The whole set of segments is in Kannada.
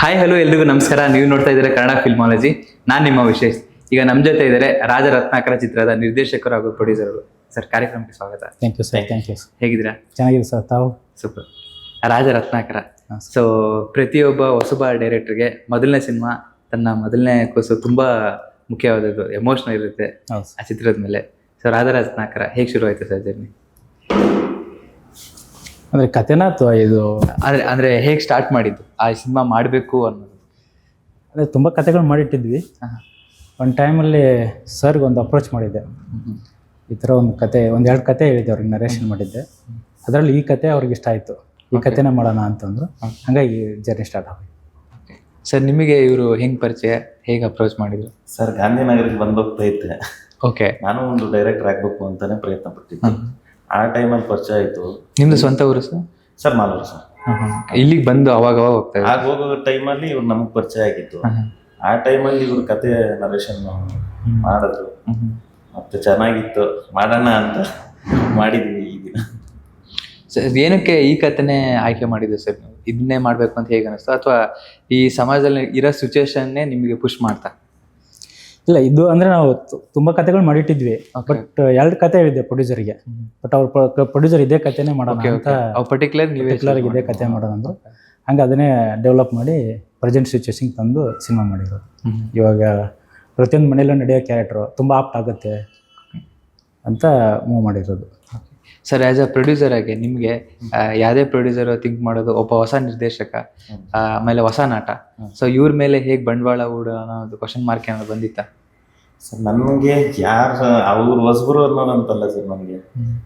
ಹಾಯ್ ಹಲೋ ಎಲ್ರಿಗೂ ನಮಸ್ಕಾರ. ನೀವು ನೋಡ್ತಾ ಇದ್ದೀರಾ ಕನ್ನಡ ಫಿಲ್ಮಾಲಜಿ ನಾನು ನಿಮ್ಮ ವಿಶೇಷ. ಈಗ ನಮ್ಮ ಜೊತೆ ಇದ್ದಾರೆ ರಾಜ ರತ್ನಾಕರ ಚಿತ್ರದ ನಿರ್ದೇಶಕರು ಹಾಗೂ ಪ್ರೊಡ್ಯೂಸರ್ಗಳು ಸರ್ ಕಾರ್ಯಕ್ರಮಕ್ಕೆ ಸ್ವಾಗತ. Thank you sir thank you ಹೇಗಿದ್ದೀರಾ? ಚೆನ್ನಾಗಿದೆ ಸರ್ ತಾವು? ಸೂಪರ್ ರಾಜ ರತ್ನಾಕರ ಸೊ ಪ್ರತಿಯೊಬ್ಬ ಹೊಸಬ ಡೈರೆಕ್ಟರ್ಗೆ ಮೊದಲನೇ ಸಿನಿಮಾ ತನ್ನ ಮೊದಲನೇ ಕೋಸು ತುಂಬ ಮುಖ್ಯವಾದದ್ದು. ಎಮೋಷನಲ್ ಇರುತ್ತೆ ಆ ಚಿತ್ರದ ಮೇಲೆ. ಸೊ ರಾಜ ರತ್ನಾಕರ ಹೇಗೆ ಶುರು ಆಯಿತು ಸರ್ ಜರ್ನಿ ಅಂದರೆ ಕತೆನ ಅಥವಾ ಇದು? ಅಂದ್ರೆ ಅಂದ್ರೆ ಹೇಗೆ ಸ್ಟಾರ್ಟ್ ಮಾಡಿದ್ದು? ಆ ಸಿನಿಮಾ ಮಾಡಬೇಕು ಅನ್ನೋದು. ಅಂದ್ರೆ ತುಂಬ ಕತೆಗಳು ಮಾಡಿಟ್ಟಿದ್ವಿ. ಒಂದು ಟೈಮಲ್ಲಿ ಸರ್ಗೆ ಒಂದು ಅಪ್ರೋಚ್ ಮಾಡಿದ್ದೆ. ಈ ಥರ ಒಂದು ಕತೆ ಒಂದೆರಡು ಎರಡು ಕತೆ ಹೇಳಿದ್ದೆ ಅವ್ರಿಗೆ ನರೇಷನ್ ಮಾಡಿದ್ದೆ. ಅದರಲ್ಲಿ ಈ ಕತೆ ಅವ್ರಿಗೆ ಇಷ್ಟ ಆಯಿತು. ಈ ಕತೆನೇ ಮಾಡೋಣ ಅಂತಂದ್ರು. ಹಂಗಾಗಿ ಜರ್ನಿ ಸ್ಟಾರ್ಟ್ ಆಗಿ. ಸರ್ ನಿಮಗೆ ಇವರು ಹೆಂಗೆ ಪರಿಚಯ? ಹೇಗೆ ಅಪ್ರೋಚ್ ಮಾಡಿದ್ರು? ಸರ್ ಗಾಂಧಿನಗರಕ್ಕೆ ಬಂದೋಗ್ತಾ ಇದ್ದೆ ಓಕೆ ನಾನು ಒಂದು ಡೈರೆಕ್ಟರ್ ಆಗಬೇಕು ಅಂತಾನೆ ಪ್ರಯತ್ನ ಪಟ್ಟಿದ್ದೆ. ಆ ಟೈಮಲ್ಲಿ ಪರಿಚಯ ಆಯಿತು. ನಿಮ್ದು ಸ್ವಂತ ಊರು ಸರ್? Sir Malur sir. ಇಲ್ಲಿಗೆ ಬಂದು ಅವಾಗ ಅವಾಗ ಹೋಗ್ತಾ ಆಗ ಹೋಗೋ ಟೈಮಲ್ಲಿ ಇವ್ರು ನಮಗೆ ಪರಿಚಯ ಆಗಿತ್ತು ಆ ಟೈಮಲ್ಲಿ ಇವ್ರ ಕತೆ ನರೇಶನ್ ಮಾಡಿದ್ರು. ಮತ್ತೆ ಚೆನ್ನಾಗಿತ್ತು. ಮಾಡೋಣ ಅಂತ ಮಾಡಿದ್ವಿ ಈ ದಿನ. ಸರ್ ಏನಕ್ಕೆ ಈ ಕಥೆನೇ ಆಯ್ಕೆ ಮಾಡಿದ್ದು ಸರ್ ನೀವು? ಇದನ್ನೇ ಮಾಡ್ಬೇಕು ಅಂತ ಹೇಗೆ ಅನಿಸ್ತು? ಅಥವಾ ಈ ಸಮಾಜದಲ್ಲಿ ಇರೋ ಸಿಚುವೇಶನ್ನೇ ನಿಮಗೆ ಪುಷ್ ಮಾಡ್ತಾ? ಇಲ್ಲ ಇದು ಅಂದ್ರೆ ನಾವು ತುಂಬಾ ಕತೆಗಳು ಮಾಡಿಟ್ಟಿದ್ವಿ. ಬಟ್ ಎರಡು ಕತೆ ಹೇಳಿದ್ದೆ ಪ್ರೊಡ್ಯೂಸರ್ಗೆ ಬಟ್ ಅವ್ರ ಪ್ರೊಡ್ಯೂಸರ್ ಇದೇ ಕತೆನೇ ಮಾಡೋಣ ಅಂತ ಪರ್ಟಿಕ್ಯುಲರ್ ಇದೇ ಕತೆ ಮಾಡೋಣ ಅಂತ ಹಂಗೆ ಅದನ್ನೇ ಡೆವಲಪ್ ಮಾಡಿ ಪ್ರೆಸೆಂಟ್ ಸಿಚುವೇಶನ್ ತಂದು ಸಿನಿಮಾ ಮಾಡಿರೋದು. ಇವಾಗ ಪ್ರತಿಯೊಂದು ಮನೆಯಲ್ಲೂ ನಡೆಯೋ ಕ್ಯಾರೆಕ್ಟ್ರು ತುಂಬ ಆಪ್ಟ್ ಆಗುತ್ತೆ ಅಂತ ಮೂವ್ ಮಾಡಿರೋದು. ಸರ್ ಆಸ್ ಅ ಪ್ರೊಡ್ಯೂಸರ್ ಆಗಿ ನಿಮಗೆ ಯಾವುದೇ ಪ್ರೊಡ್ಯೂಸರ್ ಥಿಂಕ್ ಮಾಡೋದು ಒಬ್ಬ ಹೊಸ ನಿರ್ದೇಶಕ ಆಮೇಲೆ ಹೊಸ ನಾಟ. ಸೊ ಇವ್ರ ಮೇಲೆ ಹೇಗೆ ಬಂಡವಾಳ ಹೂಡ ಅನ್ನೋದು ಕ್ವಶನ್ ಮಾರ್ಕ್ ಏನಾದ್ರು ಬಂದಿತ್ತಾ? ಸರ್ ನನಗೆ ಯಾರು ಅವ್ರು ಹೊಸಬರು ಅನ್ನೋದಂತಲ್ಲ ಸರ್ ನನಗೆ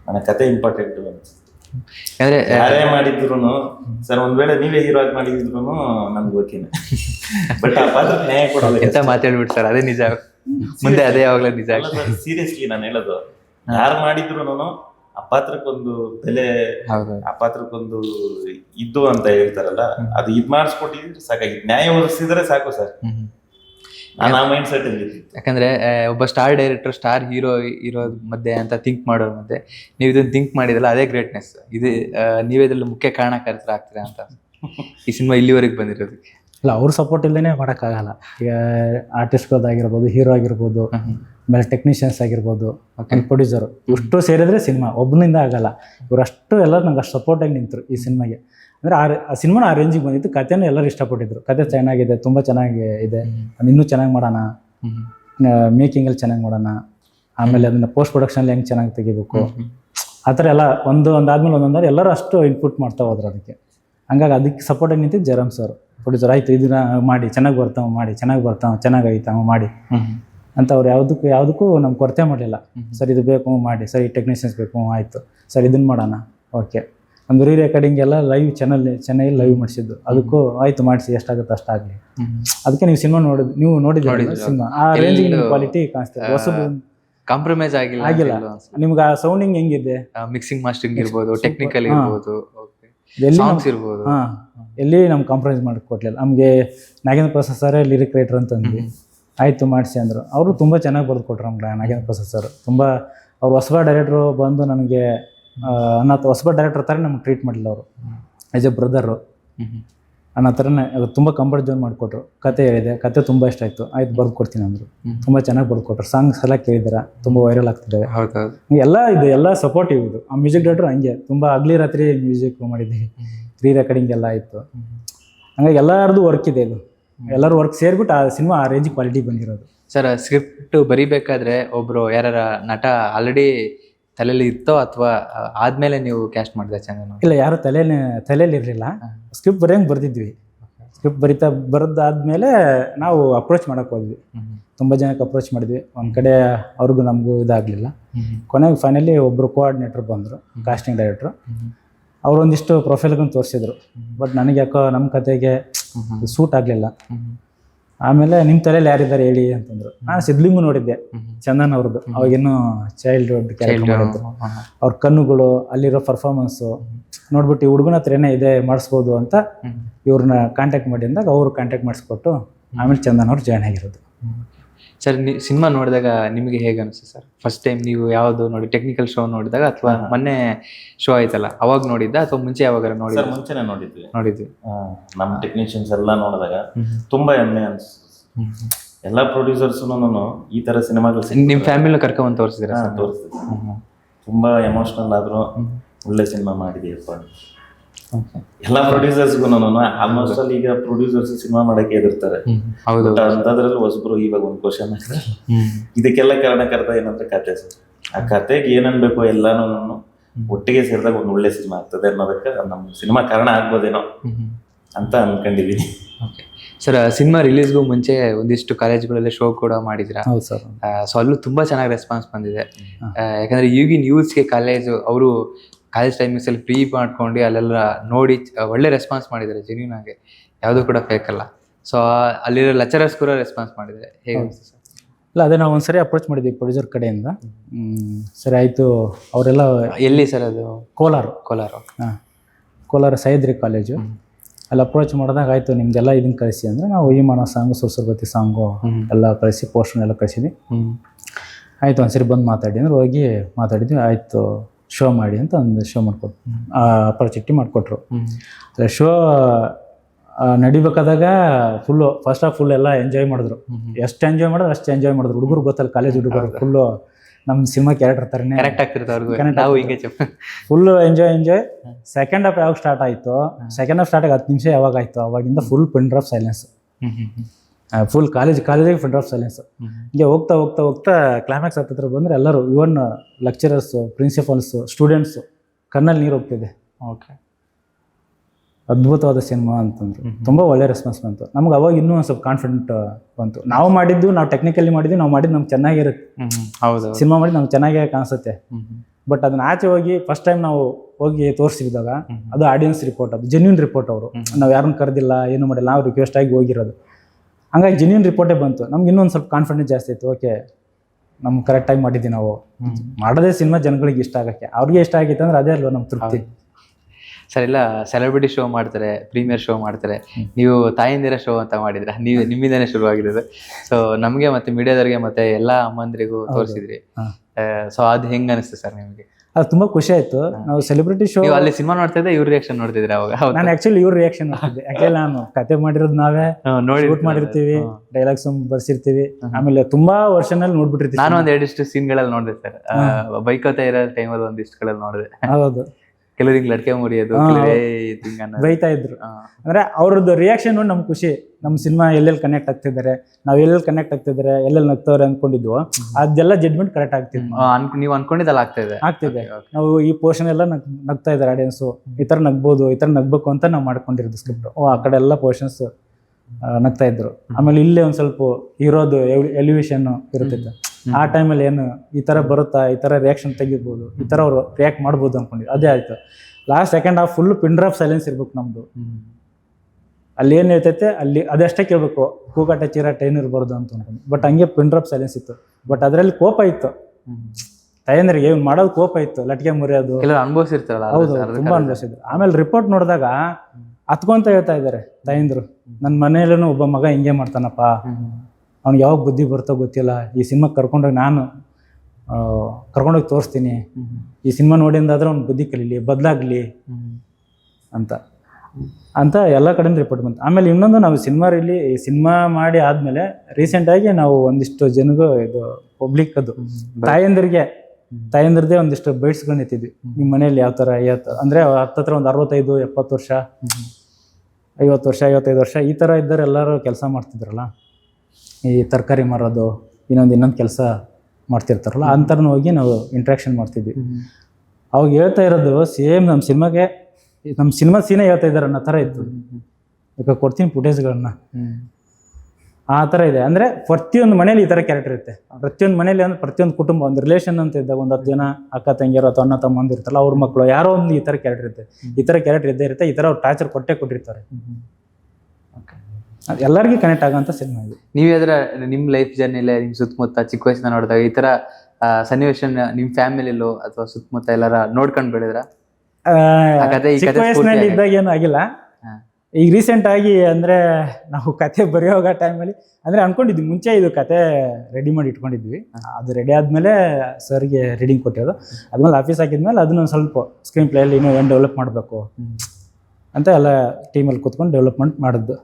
ನನ್ನ ಕತೆ ಇಂಪಾರ್ಟೆಂಟ್ ಯಾಕಂದ್ರೆ ಯಾರೇ ಮಾಡಿದ್ರು ಸರ್ ಒಂದ್ ವೇಳೆ ನೀವೇ ಹೀರೋ ಆಗಿ ಮಾಡಿದ್ರು ನನ್ಗೆ ಓಕೆನೆ ಬಟ್ ಆ ಪಾತ್ರ ನ್ಯಾಯ ಕೊಡೋದು ಎಂತ ಮಾತಾಡ್ಬಿಟ್ಟು ಸರ್ ಅದೇ ನಿಜ. ಮುಂದೆ ಅದೇ ಯಾವಾಗಲೂ ನಿಜ. ಸೀರಿಯಸ್ಲಿ ನಾನು ಹೇಳೋದು. ಯಾರು ಮಾಡಿದ್ರು ಆ ಪಾತ್ರಕ್ಕೊಂದು ಬೆಲೆ ಹೌದು. ಆ ಪಾತ್ರಕ್ಕೊಂದು ಇದ್ದು ಅಂತ ಹೇಳ್ತಾರಲ್ಲ ಅದು ಇದ್ ಮಾಡಿಸ್ಕೊಟ್ಟಿದ್ರೆ ಸಾಕಾಗಿ ನ್ಯಾಯ ಒದಗಿಸಿದ್ರೆ ಸಾಕು ಸರ್. ಹ್ಮ್. ನಾನು ಆ ಮೈಂಡ್ ಸೆಟ್ ಅಲ್ಲಿ ಯಾಕಂದ್ರೆ ಆ, ಒಬ್ಬ ಸ್ಟಾರ್ ಡೈರೆಕ್ಟರ್ ಸ್ಟಾರ್ ಹೀರೋ ಇರೋ ಮಧ್ಯೆ ಅಂತ ಥಿಂಕ್ ಮಾಡೋರ್ ಮಧ್ಯೆ ನೀವು ಇದನ್ನ ಥಿಂಕ್ ಮಾಡಿದಲ್ಲ ಅದೇ ಗ್ರೇಟ್ನೆಸ್ ಇದು ಆ, ನೀವೇ ಇದ್ರಲ್ಲಿ ಮುಖ್ಯ ಕಾರಣಕರ್ತರ ಆಗ್ತೀರಾ ಅಂತ. ಈ ಸಿನಿಮಾ ಇಲ್ಲಿವರೆಗೆ ಬಂದಿರೋದಕ್ಕೆ. ಇಲ್ಲ ಅವ್ರ ಸಪೋರ್ಟ್ ಇಲ್ಲದೇನೆ ಮಾಡೋಕ್ಕಾಗಲ್ಲ. ಈಗ ಆರ್ಟಿಸ್ಟ್ಗಳದ್ದಾಗಿರ್ಬೋದು ಹೀರೋ ಆಗಿರ್ಬೋದು. ಆಮೇಲೆ ಟೆಕ್ನಿಷಿಯನ್ಸ್ ಆಗಿರ್ಬೋದು ಪ್ರೊಡ್ಯೂಸರು ಇಷ್ಟು ಸೇರಿದ್ರೆ ಸಿನಿಮಾ ಒಬ್ಬನಿಂದ ಆಗಲ್ಲ. ಇವರಷ್ಟು ಎಲ್ಲರೂ ನಂಗೆ ಅಷ್ಟು ಸಪೋರ್ಟಾಗಿ ನಿಂತರು ಈ ಸಿನಿಮಾಗೆ ಅಂದರೆ ಆ ಆ ಸಿನಿಮಾನ ಆ ರೇಂಜಿಗೆ ಬಂದಿತ್ತು ಕತೆನೂ ಎಲ್ಲರೂ ಇಷ್ಟಪಟ್ಟಿದ್ರು. ಕತೆ ಚೆನ್ನಾಗಿದೆ ತುಂಬ ಚೆನ್ನಾಗಿ ಇದೆ. ಇನ್ನೂ ಚೆನ್ನಾಗಿ ಮಾಡೋಣ. ಮೇಕಿಂಗಲ್ಲಿ ಚೆನ್ನಾಗಿ ಮಾಡೋಣ. ಆಮೇಲೆ ಅದನ್ನ ಪೋಸ್ಟ್ ಪ್ರೊಡಕ್ಷನಲ್ಲಿ ಹೆಂಗೆ ಚೆನ್ನಾಗಿ ತೆಗಿಬೇಕು. ಆ ಥರ ಎಲ್ಲ ಒಂದು ಒಂದಾದ್ಮೇಲೆ ಒಂದೊಂದಾದ್ರೆ ಎಲ್ಲರೂ ಅಷ್ಟು ಇನ್ಪುಟ್ ಮಾಡ್ತಾ ಹೋದ್ರು ಅದಕ್ಕೆ. ಹಂಗಾಗಿ ಅದಕ್ಕೆ ಸಪೋರ್ಟಾಗಿ ನಿಂತಿದ್ದು ಜರಮ್ ಸರ್. ಪ್ರೊಡ್ಯೂಸರ್ ಆಯಿತು ಇದನ್ನ ಮಾಡಿ ಚೆನ್ನಾಗಿ ಬರ್ತಾವ ಮಾಡಿ ಚೆನ್ನಾಗಿ ಬರ್ತಾವೆ ಚೆನ್ನಾಗೈತೆ ಅವ ಮಾಡಿ. ಅಂತ ಅವ್ರು ಯಾವುದಕ್ಕೂ ಯಾವುದಕ್ಕೂ ನಮ್ಗೆ ಕೊರತೆ ಮಾಡಲಿಲ್ಲ. ಸರ್ ಇದು ಬೇಕು ಮಾಡಿ. ಸರ್ ಈ ಟೆಕ್ನಿಷಿಯನ್ಸ್ ಬೇಕು ಆಯಿತು. ಸರ್ ಇದನ್ನು ಮಾಡೋಣ. ಓಕೆ. ನಮ್ದು ರೀ ರೆಕಾರ್ಡಿಂಗ್ ಎಲ್ಲ ಲೈವ್ ಚೆನ್ನಲ್ ಚೆನ್ನೈಲಿ ಲೈವ್ ಮಾಡಿಸಿದ್ದು. ಅದಕ್ಕೂ ಆಯ್ತು ಮಾಡಿಸಿ. ಎಷ್ಟಾಗುತ್ತೆ ಅಷ್ಟಾಗಲಿ. ಅದಕ್ಕೆ ನೀವು ಸಿನಿಮಾ ನೋಡಿದ್ ನೀವು ನೋಡಿದ್ರೆ ಸಿನಿಮಾ? ಆ ರೇಂಜಿಗೆ ಕ್ವಾಲಿಟಿ ಕಾಣಿಸ್ತದೆ. ಹೊಸದು ಕಾಂಪ್ರಮೈಸ್ ಆಗಿಲ್ಲ ಆಗಿಲ್ಲ. ನಿಮ್ಗೆ ಆ ಸೌಂಡಿಂಗ್ ಹೆಂಗಿದೆ? ಮಿಕ್ಸಿಂಗ್ ಮಾಸ್ಟರಿಂಗ್ ಇರ್ಬೋದು ಟೆಕ್ನಿಕಲ್ ಇರ್ಬೋದು ಎಲ್ಲಿ ಇರ್ಬೋದು. ಹಾಂ. ಎಲ್ಲಿ ನಮ್ಗೆ ಕಾಂಪ್ರಮೈಸ್ ಮಾಡಿ ಕೊಡ್ಲಿಲ್ಲ ನಮಗೆ Nagendra Prasad sir lyric writer ಅಂತಂದ್ವಿ ಆಯಿತು ಮಾಡಿಸಿ ಅಂದರು. ಅವರು ತುಂಬ ಚೆನ್ನಾಗಿ ಬರೆದು ಕೊಟ್ರು ನಮ್ಗೆ ನಾಗೇಂದ್ರ ಪ್ರಸಾದ್ ಸರ್ ತುಂಬ ಅವ್ರು ಹೊಸಬ ಡೈರೆಕ್ಟ್ರು ಬಂದು ನನಗೆ ಅನ್ನೋ ಹೊಸಬ ಡೈರೆಕ್ಟರ್ ಥರ ನಮ್ಗೆ ಟ್ರೀಟ್ ಮಾಡಿಲ್ಲ ಅವರು. ಆ್ಯಸ್ ಎ ಬ್ರದರು ಅನ್ನೋ ಥರನೇ ತುಂಬ ಕಂಫರ್ಟ್ ಜೋನ್ ಮಾಡಿಕೊಟ್ರು. ಕತೆ ಹೇಳಿದೆ ಕತೆ ತುಂಬ ಇಷ್ಟ ಆಯಿತು. ಆಯ್ತು ಬರ್ದು ಕೊಡ್ತೀನಿ ಅಂದರು. ತುಂಬ ಚೆನ್ನಾಗಿ ಬರ್ದು ಕೊಟ್ರು ಸಾಂಗ್ಸ್ ಎಲ್ಲ ಕೇಳಿದಾರೆ ತುಂಬ ವೈರಲ್ ಆಗ್ತಿದ್ದಾವೆ ಹೌದೌದು. ಎಲ್ಲ ಇದು ಎಲ್ಲ ಸಪೋರ್ಟಿವ್ ಇದು. ಆ ಮ್ಯೂಸಿಕ್ ಡೈರೆಕ್ಟ್ರು ಹಂಗೆ ತುಂಬ ಅಗ್ಲಿ ರಾತ್ರಿ ಮ್ಯೂಸಿಕ್ ಮಾಡಿದ್ದೀವಿ ರೀ ರೆಕಾರ್ಡಿಂಗ್ ಎಲ್ಲ ಆಯಿತು. ಹಂಗಾಗಿ ಎಲ್ಲರದ್ದು ವರ್ಕ್ ಇದೆ ಇದು. ಎಲ್ಲರೂ ವರ್ಕ್ ಸೇರ್ಬಿಟ್ಟು ಆ ಸಿನಿಮಾ ಆ ರೇಂಜ್ ಕ್ವಾಲಿಟಿ ಬಂದಿರೋದು. ಸರ್ ಸ್ಕ್ರಿಪ್ಟ್ ಬರಿಬೇಕಾದ್ರೆ ಒಬ್ರು ಯಾರ ನಟ ಆಲ್ರೆಡಿ ತಲೆಯಲ್ಲಿ ಇತ್ತೋ ಅಥವಾ ಆದ್ಮೇಲೆ ನೀವು ಕ್ಯಾಸ್ಟ್ ಮಾಡಿದ ಚಂದನ್ ಇಲ್ಲ ಯಾರು ತಲೆಯಲ್ಲಿ ತಲೆಯಲ್ಲಿ ಇರಲಿಲ್ಲ. ಸ್ಕ್ರಿಪ್ಟ್ ಬರೆಯಂಗೆ ಬರ್ದಿದ್ವಿ. ಸ್ಕ್ರಿಪ್ಟ್ ಬರಿತಾ ಬರೋದಾದ್ಮೇಲೆ ನಾವು ಅಪ್ರೋಚ್ ಮಾಡೋಕೆ ಹೋದ್ವಿ. ತುಂಬ ಜನಕ್ಕೆ ಅಪ್ರೋಚ್ ಮಾಡಿದ್ವಿ. ಒಂದು ಕಡೆ ಅವ್ರಿಗೂ ನಮಗೂ ಇದಾಗಲಿಲ್ಲ. ಕೊನೆಗೆ ಫೈನಲಿ ಒಬ್ಬರು ಕೋಆರ್ಡಿನೇಟರ್ ಬಂದರು ಕಾಸ್ಟಿಂಗ್ ಡೈರೆಕ್ಟ್ರು ಅವ್ರು ಒಂದಿಷ್ಟು ಪ್ರೊಫೈಲ್ಗಳನ್ನ ತೋರಿಸಿದ್ರು. ಬಟ್ ನನಗೆ ಯಾಕೋ ನಮ್ಮ ಕತೆಗೆ ಸೂಟ್ ಆಗಲಿಲ್ಲ. ಆಮೇಲೆ ನಿಮ್ಮ ತಲೆಯಲ್ಲಿ ಯಾರಿದ್ದಾರೆ ಹೇಳಿ ಅಂತಂದ್ರು. ನಾನು ಸಿದ್ಲಿಂಗು ನೋಡಿದ್ದೆ ಚಂದನ್ ಅವ್ರದ್ದು ಅವಾಗೇನು ಚೈಲ್ಡ್ಹುಡ್ ಕ್ಯಾರೆಕ್ಟರ್ ಮಾಡಿದ್ರು. ಅವ್ರ ಕಣ್ಣುಗಳು ಅಲ್ಲಿರೋ ಪರ್ಫಾರ್ಮೆನ್ಸು ನೋಡ್ಬಿಟ್ಟು ಈ ಹುಡುಗನ ಹತ್ರ ಏನೇ ಇದೆ ಮಾಡಿಸ್ಬೋದು ಅಂತ ಇವ್ರನ್ನ ಕಾಂಟ್ಯಾಕ್ಟ್ ಮಾಡಿ ಅಂದಾಗ ಅವರು ಕಾಂಟ್ಯಾಕ್ಟ್ ಮಾಡಿಸ್ಕೊಟ್ಟು ಆಮೇಲೆ ಚಂದನ್ ಅವ್ರು ಜಾಯ್ನ್ ಆಗಿರೋದು. ಸರ್ ಸಿನಿಮಾ ನೋಡಿದಾಗ ನಿಮಗೆ ಹೇಗೆ ಅನಿಸ್ತು ಸರ್? ಫಸ್ಟ್ ಟೈಮ್ ನೀವು ಯಾವುದು ನೋಡಿ ಟೆಕ್ನಿಕಲ್ ಶೋ ನೋಡಿದಾಗ ಅಥವಾ ಮೊನ್ನೆ ಶೋ ಆಯ್ತಲ್ಲ ಅವಾಗ ನೋಡಿದ್ದ ಅಥವಾ ಮುಂಚೆ ಯಾವಾಗ ಸರ್ ನೋಡಿದ ಮುಂಚೆನೆ ನೋಡಿದ್ವಿ. ನೋಡಿದ್ವಿ. ನಮ್ಮ ಟೆಕ್ನಿಷಿಯನ್ಸ್ ಎಲ್ಲ ನೋಡಿದಾಗ ತುಂಬಾ ಹೆಮ್ಮೆ ಅನ್ಸ್ತು. ಎಲ್ಲ ಪ್ರೊಡ್ಯೂಸರ್ಸ್ನು ಈ ತರ ಸಿನಿಮಾಗಳು ನಿಮ್ಮ ಫ್ಯಾಮಿಲಿ ಕರ್ಕೊಂಡ್ ತೋರಿಸಿದ್ರ ಸರ್? ತುಂಬ ತುಂಬಾ ಎಮೋಷನಲ್ ಆದ್ರೂ ಒಳ್ಳೆ ಸಿನಿಮಾ ಮಾಡಿದೀಯಪ್ಪ ಎಲ್ಲ ಪ್ರೊಡ್ಯೂಸರ್ಸ್ಗೂ ಆಲ್ಮೋಸ್ಟ್ ಅಲ್ಲಿ ಈಗ ಪ್ರೊಡ್ಯೂಸರ್ಸ್ ಸಿನಿಮಾ ಮಾಡಕ್ಕೆ ಎದುರ್ತಾರೆ ಅಂತದ್ರಲ್ಲಿ ಹೊಸಬ್ರು ಇವಾಗ ಒಂದು ಕ್ವಶನ್ ಇದಕ್ಕೆಲ್ಲ ಕಾರಣಕರ್ತ ಏನಂದ್ರೆ ಕತೆ ಸರ್. ಆ ಕತೆಗೆ ಏನನ್ಬೇಕು ಅನ್ಬೇಕು ಎಲ್ಲಾನು ಒಟ್ಟಿಗೆ ಸೇರಿದಾಗ ಒಂದು ಒಳ್ಳೆ ಸಿನಿಮಾ ಆಗ್ತದೆ ಅನ್ನೋದಕ್ಕೆ ನಮ್ಮ ಸಿನಿಮಾ ಕಾರಣ ಆಗ್ಬೋದೇನೋ ಅಂತ ಅನ್ಕೊಂಡಿದೀನಿ. ಓಕೆ ಸರ್ ಸಿನಿಮಾ ರಿಲೀಸ್ಗೂ ಮುಂಚೆ ಒಂದಿಷ್ಟು ಕಾಲೇಜ್ಗಳಲ್ಲಿ ಶೋ ಕೂಡ ಮಾಡಿದ್ರ? ಹೌದು ಸರ್. ಸೊ ಅಲ್ಲೂ ತುಂಬಾ ಚೆನ್ನಾಗಿ ರೆಸ್ಪಾನ್ಸ್ ಬಂದಿದೆ. ಯಾಕಂದ್ರೆ ಈಗಿನ ಯೂತ್ಸ್ಗೆ ಕಾಲೇಜು ಅವರು ಕಾಲೇಜ್ ಟೈಮಿಂಗ್ಸ್ ಅಲ್ಲಿ ಫ್ರೀ ಮಾಡ್ಕೊಂಡು ಅಲ್ಲೆಲ್ಲ ನೋಡಿ ಒಳ್ಳೆ ರೆಸ್ಪಾನ್ಸ್ ಮಾಡಿದ್ದಾರೆ ಜೆನ್ಯೂನ್ ಆಗಿ. ಯಾವುದು ಕೂಡ ಫೇಕ್ ಅಲ್ಲ. ಸೊ ಅಲ್ಲಿರೋ ಲೆಕ್ಚರರ್ಸ್ ಕೂಡ ರೆಸ್ಪಾನ್ಸ್ ಮಾಡಿದ್ದಾರೆ. ಹೇಗೆ ಅನ್ಸುತ್ತೆ? ಸರ್ ಇಲ್ಲ ಅದೇ ನಾವು ಒಂದ್ಸರಿ ಅಪ್ರೋಚ್ ಮಾಡಿದ್ವಿ ಪ್ರೊಡ್ಯೂಸರ್ ಕಡೆಯಿಂದ. ಸರಿ ಆಯಿತು. ಅವರೆಲ್ಲ ಎಲ್ಲಿ ಸರ್ ಅದು? ಕೋಲಾರ. ಕೋಲಾರ. ಹಾಂ. ಕೋಲಾರ ಸಹ್ಯಾದ್ರಿ ಕಾಲೇಜು ಅಲ್ಲಿ ಅಪ್ರೋಚ್ ಮಾಡಿದಾಗ ಆಯಿತು ನಿಮ್ದೆಲ್ಲ ಇದನ್ನ ಕಳಿಸಿ ಅಂದರೆ ನಾವು ಈ ಸಾಂಗು ಸುರಸ್ವತಿ ಸಾಂಗು ಎಲ್ಲ ಕಳಿಸಿ ಪೋಸ್ಟರ್ ಎಲ್ಲ ಕಳಿಸಿದ್ವಿ. ಆಯ್ತು ಆಯಿತು ಒಂದ್ಸರಿ ಬಂದು ಮಾತಾಡಿ ಅಂದ್ರೆ ಹೋಗಿ ಮಾತಾಡಿದ್ವಿ. ಆಯಿತು. ಶೋ ಮಾಡಿ ಅಂತ ಒಂದು ಶೋ ಮಾಡಿಕೊಟ್ರು. ಅಪರ್ಚುನಿಟಿ ಮಾಡಿಕೊಟ್ರು. ಅದೇ ಶೋ ನಡಿಬೇಕಾದಾಗ ಫುಲ್ಲು ಫಸ್ಟ್ ಆಫ್ ಫುಲ್ ಎಲ್ಲ ಎಂಜಾಯ್ ಮಾಡಿದ್ರು. ಎಷ್ಟು ಎಂಜಾಯ್ ಮಾಡಿದ್ರು ಅಷ್ಟು ಎಂಜಾಯ್ ಮಾಡಿದ್ರು. ಹುಡುಗರು ಗೊತ್ತಲ್ಲ ಕಾಲೇಜ್ ಹುಡುಗರು ಫುಲ್ಲು ನಮ್ಮ ಸಿನಿಮಾ ಕ್ಯಾರೆಕ್ಟರ್ ತರನೇ. Correct full enjoy enjoy second half ಯಾವಾಗ ಸ್ಟಾರ್ಟ್ ಆಯಿತು ಸೆಕೆಂಡ್ ಹಾಫ್ ಸ್ಟಾರ್ಟ್ ಆಗಿ ಹತ್ತು ನಿಮಿಷ ಯಾವಾಗ ಆಯಿತು ಅವಾಗಿಂದ full pin drop silence full college ಕಾಲೇಜಿಗೆ ಫ್ರೆಂಡ್ ಆಫ್ ಸೈಲೆನ್ಸ್ ಹೀಗೆ ಹೋಗ್ತಾ ಹೋಗ್ತಾ ಹೋಗ್ತಾ ಕ್ಲೈಮ್ಯಾಕ್ಸ್ ಹತ್ತಿರ ಬಂದರೆ ಎಲ್ಲರೂ ಇವನ್ ಲೆಕ್ಚರರ್ಸು ಪ್ರಿನ್ಸಿಪಲ್ಸು ಸ್ಟೂಡೆಂಟ್ಸು ಕಣ್ಣಲ್ಲಿ ನೀರು ಹೋಗ್ತಿದೆ. ಓಕೆ ಅದ್ಭುತವಾದ ಸಿನಿಮಾ ಅಂತಂದ್ರು. ತುಂಬ ಒಳ್ಳೆ ರೆಸ್ಪಾನ್ಸ್ ಬಂತು. ನಮ್ಗೆ ಅವಾಗ ಇನ್ನೂ ಒಂದು ಸ್ವಲ್ಪ ಕಾನ್ಫಿಡೆಂಟ್ ಬಂತು. ನಾವು ಮಾಡಿದ್ದು ನಾವು ಟೆಕ್ನಿಕಲಿ ಮಾಡಿದ್ವಿ ನಾವು ಮಾಡಿದ್ದು ನಮ್ಗೆ ಚೆನ್ನಾಗಿರುತ್ತೆ ಹೌದು ಸಿನಿಮಾ ಮಾಡಿದ್ದು ನಮ್ಗೆ ಚೆನ್ನಾಗೇ ಕಾಣಿಸುತ್ತೆ. ಬಟ್ ಅದನ್ನ ಆಚೆ ಹೋಗಿ ಫಸ್ಟ್ ಟೈಮ್ ನಾವು ಹೋಗಿ ತೋರಿಸಿದಾಗ ಅದು ಆಡಿಯನ್ಸ್ ರಿಪೋರ್ಟ್ ಅದು ಜೆನ್ಯೂನ್ ರಿಪೋರ್ಟ್ ಅವರು. ನಾವು ಯಾರನ್ನು ಕರೆದಿಲ್ಲ ಏನು ಮಾಡಿಲ್ಲ ನಾವು ರಿಕ್ವೆಸ್ಟ್ ಆಗಿ ಹೋಗಿರೋದು. ಹಂಗಾಗಿ ಜೆನ್ಯೂನ್ ರಿಪೋರ್ಟೇ ಬಂತು. ನಮ್ಗೆ ಇನ್ನೊಂದು ಸ್ವಲ್ಪ ಕಾನ್ಫಿಡೆನ್ಸ್ ಜಾಸ್ತಿ ಇತ್ತು. ಓಕೆ ನಮ್ಗೆ ಕರೆಕ್ಟಾಗಿ ಮಾಡಿದ್ವಿ ನಾವು. ಮಾಡೋದೇ ಸಿನಿಮಾ ಜನಗಳಿಗೆ ಇಷ್ಟ ಆಗಕ್ಕೆ. ಅವ್ರಿಗೆ ಇಷ್ಟ ಆಗಿತ್ತು ಅಂದ್ರೆ ಅದೇ ಅಲ್ವಾ ನಮ್ಮ ತೃಪ್ತಿ. ಸರ್ ಇಲ್ಲ ಸೆಲೆಬ್ರಿಟಿ ಶೋ ಮಾಡ್ತಾರೆ ಪ್ರೀಮಿಯರ್ ಶೋ ಮಾಡ್ತಾರೆ. ನೀವು ತಾಯಿಂದಿರ ಶೋ ಅಂತ ಮಾಡಿದ್ರ. ನೀವು ನಿಮ್ಮಿಂದನೇ ಶುರು ಆಗಿರೋದು ಸೊ ನಮಗೆ ಮತ್ತೆ ಮೀಡಿಯಾದವ್ರಿಗೆ ಮತ್ತೆ ಎಲ್ಲ ಅಮ್ಮಂದ್ರಿಗೂ ತೋರಿಸಿದ್ರಿ. ಸೊ ಅದು ಹೆಂಗ್ ಅನಿಸ್ತು ಸರ್ ನಿಮಗೆ? ಅದು ತುಂಬಾ ಖುಷಿ ಆಯ್ತು. ನಾವು ಸೆಲೆಬ್ರಿಟಿ ಶೋ ನೀವು ಅಲ್ಲಿ ಸಿನಿಮಾ ನೋಡ್ತಾ ಇದ್ದೆ ಇವ್ರ ರಿಯಾಕ್ಷನ್ ನೋಡ್ತಿದ್ರೆ ಅವಾಗ? ಹೌದು. ನಾನು ಆಕ್ಚುಲಿ ಇವ್ರ ರಿಯಾಕ್ಷನ್ ಯಾಕೆಂದ್ರೆ ನಾನು ಕತೆ ಮಾಡಿರೋದು ನಾವೇ. ಹಾ, ನೋಡಿ ಶೂಟ್ ಮಾಡಿರ್ತೀವಿ ಡೈಲಾಗ್ಸ್ ಬರ್ಸಿರ್ತೀವಿ. ಆಮೇಲೆ ತುಂಬಾ ವರ್ಷನಲ್ಲಿ ನೋಡ್ಬಿಟ್ಟಿರ್ತೀವಿ ನಾನು ಒಂದ್ ಎರಡಿಷ್ಟು ಸೀನ್ಗಳಲ್ಲಿ ನೋಡಿದೆ ಸರ್. ಬೈಕೋತಾ ಇರೋ ಟೈಮಲ್ಲಿ ಒಂದಿಷ್ಟುಗಳಲ್ಲಿ ನೋಡಿದೆ. ಹೌದು. ಕೆಲವ್ರು ಹಿಂಗ್ ಲಡ್ಕೆ ಮುರಿಯೋದು ಹಾ. ಬೈತಾ ಇದ್ರು. ಅಂದ್ರೆ ಅವ್ರದ್ದು ರಿಯಾಕ್ಷನ್ ನಮ್ ನಮ್ಗೆ ಖುಷಿ. ನಮ್ಮ ಸಿನಿಮಾ ಎಲ್ಲೆಲ್ಲಿ ಕನೆಕ್ಟ್ ಆಗ್ತಿದ್ದಾರೆ ನಾವ್ ಎಲ್ಲೆಲ್ಲಿ ಕನೆಕ್ಟ್ ಆಗ್ತಿದ್ದಾರೆ ಎಲ್ಲೆಲ್ಲಿ ನಗ್ತವ್ರೆ ಅನ್ಕೊಂಡಿದ್ವು ಅದೆಲ್ಲ ಜಡ್ಮೆಂಟ್ ಕರೆಕ್ಟ್ ಆಗ್ತಿದ್ವಿ ಅನ್ಕೊ- ನೀವು ಅನ್ಕೊಂಡಿದ್ದಲ್ಲ ಆಗ್ತಾ ಇದೆ ಆಗ್ತಿದೆ ನಾವು ಈ ಪೋರ್ಷನ್ ಎಲ್ಲ ನಗ್ ನಗ್ತಾ ಇದ್ದಾರೆ ಆಡಿಯನ್ಸು ಈ ತರ ನಗ್ಬೋದು ಈ ತರ ನಗ್ಬೇಕು ಅಂತ ನಾವು ಮಾಡ್ಕೊಂಡಿರೋದು ಸ್ಕ್ರಿಪ್ಟ್ ಓ ಆ ಕಡೆ ಎಲ್ಲ ಪೋರ್ಷನ್ಸ್ ನಗ್ತಾ ಇದ್ರು. ಆಮೇಲೆ ಇಲ್ಲೇ ಒಂದ್ ಸ್ವಲ್ಪ ಇರೋದು ಎಲಿವೇಶನ್ ಇರುತ್ತಿತ್ತು. ಆ ಟೈಮಲ್ಲಿ ಏನು ಈ ಥರ ಬರುತ್ತಾ ಈ ಥರ ರಿಯಾಕ್ಷನ್ ತೆಗಿಬೋದು ಈ ಥರ ಅವರು ರಿಯಾಕ್ಟ್ ಮಾಡ್ಬೋದು ಅನ್ಕೊಂಡು ಅದೇ ಆಯ್ತು. Last second half full pin of silence ಇರ್ಬೇಕು ನಮ್ದು. ಹ್ಮ್. ಅಲ್ಲಿ ಏನು ಇರ್ತೈತೆ ಅಲ್ಲಿ ಅದಷ್ಟೇ ಕೇಳಬೇಕು ಕೂಗಾಟ ಚೀರಾಟ ಏನು ಇರಬಾರ್ದು ಅಂತ ಅನ್ಕೊಂಡು. ಬಟ್ ಹಂಗೆ ಪಿಂಡ್ರ್ ಆಫ್ ಸೈಲೆನ್ಸ್ ಇತ್ತು. ಬಟ್ ಅದರಲ್ಲಿ ಕೋಪ ಇತ್ತು. ತಾಯಂದ್ರಿಗೆ ಇವ್ನು ಮಾಡೋದು ಕೋಪ ಇತ್ತು ಲಟ್ಗೆ ಮುರಿಯೋದು. ಅನುಭವಿಸಿರ್ತಾರಲ್ಲ ಹೌದು ತುಂಬ ಅನ್ಭವಿಸಿದ್ರು. ಆಮೇಲೆ ರಿಪೋರ್ಟ್ ನೋಡಿದಾಗ ಹತ್ಕೊಂತ ಹೇಳ್ತಾ ಇದ್ದಾರೆ ತಾಯಂದ್ರು ನನ್ನ ಮನೆಯಲ್ಲೂ ಒಬ್ಬ ಮಗ ಹಿಂಗೆ ಮಾಡ್ತಾನಪ್ಪ. ಅವ್ನಿಗೆ ಯಾವಾಗ ಬುದ್ಧಿ ಬರ್ತೋ ಗೊತ್ತಿಲ್ಲ. ಈ ಸಿನಿಮಾ ಕರ್ಕೊಂಡೋಗಿ ನಾನು ಕರ್ಕೊಂಡೋಗಿ ತೋರಿಸ್ತೀನಿ. ಈ ಸಿನಿಮಾ ನೋಡಿಂದಾದ್ರೆ ಅವ್ನು ಬುದ್ಧಿ ಕಲೀಲಿ ಬದಲಾಗ್ಲಿ ಅಂತ. ಅಂತ ಎಲ್ಲ ಕಡೆಯಿಂದ ರಿಪೋರ್ಟ್ ಬಂತು. ಆಮೇಲೆ ಇನ್ನೊಂದು ನಾವು ಸಿನಿಮಾ ಈ ಸಿನಿಮಾ ಮಾಡಿ ಆದಮೇಲೆ ರೀಸೆಂಟಾಗಿ ನಾವು ಒಂದಿಷ್ಟು ಜನಗೂ ಇದು ಪಬ್ಲಿಕ್ ಅದು. ತಾಯಂದಿರಿಗೆ ತಾಯಂದ್ರದೇ ಒಂದಿಷ್ಟು ಬೈಟ್ಸ್ಗಳನ್ನ ಎತ್ತಿದ್ವಿ ನಿಮ್ಮ ಮನೆಯಲ್ಲಿ ಯಾವ ಥರ ಐವತ್ತು ಅಂದರೆ ಹತ್ತತ್ರ ಒಂದು ಅರವತ್ತೈದು ಎಪ್ಪತ್ತು ವರ್ಷ ಐವತ್ತು ವರ್ಷ ಐವತ್ತೈದು ವರ್ಷ ಈ ಥರ ಇದ್ದರೆ ಎಲ್ಲರೂ ಕೆಲಸ ಮಾಡ್ತಿದ್ರಲ್ಲ? ಈ ತರಕಾರಿ ಮಾರೋದು ಇನ್ನೊಂದು ಇನ್ನೊಂದು ಕೆಲಸ ಮಾಡ್ತಿರ್ತಾರಲ್ಲ ಅಂಥವ್ರನ್ನ ಹೋಗಿ ನಾವು ಇಂಟ್ರಾಕ್ಷನ್ ಮಾಡ್ತಿದ್ವಿ. ಅವಾಗ ಹೇಳ್ತಾ ಇರೋದು ಸೇಮ್ ನಮ್ಮ ಸಿನಿಮಾಗೆ ನಮ್ಮ ಸಿನಿಮಾ ಸೀನೇ ಹೇಳ್ತಾ ಇದ್ದಾರೆ ಅನ್ನೋ ಥರ ಇತ್ತು. ಈಗ ಕೊಡ್ತೀನಿ ಫುಟೇಜ್ಗಳನ್ನ ಆ ಥರ ಇದೆ. ಅಂದರೆ ಪ್ರತಿಯೊಂದು ಮನೇಲಿ ಈ ಥರ ಕ್ಯಾರೆಕ್ಟರ್ ಇರುತ್ತೆ. ಪ್ರತಿಯೊಂದು ಮನೇಲಿ ಅಂದ್ರೆ ಪ್ರತಿಯೊಂದು ಕುಟುಂಬ ಒಂದು ರಿಲೇಷನ್ ಅಂತ ಇದ್ದಾಗ ಒಂದು ಹತ್ತು ಜನ ಅಕ್ಕ ತಂಗಿಯರು ಅಥವಾ ಅಣ್ಣ ತಮ್ಮ ಇರ್ತಾರಲ್ಲ ಅವ್ರ ಮಕ್ಕಳು ಯಾರೋ ಒಂದು ಈ ಥರ ಕ್ಯಾರೆಕ್ಟರ್ ಇರುತ್ತೆ. ಈ ಥರ ಕ್ಯಾರೆಕ್ಟರ್ ಇದ್ದೇ ಇರುತ್ತೆ. ಈ ಥರ ಅವ್ರು ಟಾರ್ಚರ್ ಕೊಟ್ಟೆ ಕೊಟ್ಟಿರ್ತಾರೆ. ಅದು ಎಲ್ಲರಿಗೂ ಕನೆಕ್ಟ್ ಆಗೋಂಥ ಸಿನಿಮಾ ಇದು. ನೀವು ಅದರ ನಿಮ್ಮ ಲೈಫ್ ಜರ್ನಿಲೇ ನಿಮ್ಮ ಸುತ್ತಮುತ್ತ ಚಿಕ್ಕ ವಯಸ್ಸಿನ ನೋಡಿದಾಗ ಈ ತರ ಆ, ಸನ್ನಿವೇಶ ನಿಮ್ಮ ಫ್ಯಾಮಿಲಿಲೋ ಅಥವಾ ಸುತ್ತಮುತ್ತ ಎಲ್ಲಾರ ನೋಡ್ಕೊಂಡು ಬೆಳೆದ್ರ? ಚಿಕ್ಕ ವಯಸ್ಸಿನಲ್ಲಿ ಇದ್ದಾಗ ಏನೂ ಆಗಿಲ್ಲ. ಈಗ ರೀಸೆಂಟ್ ಆಗಿ ಅಂದ್ರೆ ನಾವು ಕತೆ ಬರೆಯುವಾಗ ಟೈಮಲ್ಲಿ ಅಂದ್ರೆ ಅನ್ಕೊಂಡಿದ್ವಿ ಮುಂಚೆ ಇದು ಕತೆ ರೆಡಿ ಮಾಡಿ ಇಟ್ಕೊಂಡಿದ್ವಿ. ಅದು ರೆಡಿ ಆದ್ಮೇಲೆ ಸರ್ಗೆ ರೀಡಿಂಗ್ ಕೊಟ್ಟಿರೋದು. ಅದ್ಮೇಲೆ ಆಫೀಸ್ ಹಾಕಿದ್ಮೇಲೆ ಅದನ್ನ ಸ್ವಲ್ಪ ಸ್ಕ್ರೀನ್ ಪ್ಲೇಯಲ್ಲಿ ಇನ್ನೂ ಏನು ಡೆವಲಪ್ ಮಾಡಬೇಕು ಅಂತ ಎಲ್ಲ ಟೀಮಲ್ಲಿ ಕೂತ್ಕೊಂಡು ಡೆವಲಪ್ಮೆಂಟ್ ಮಾಡಿದ್ದು.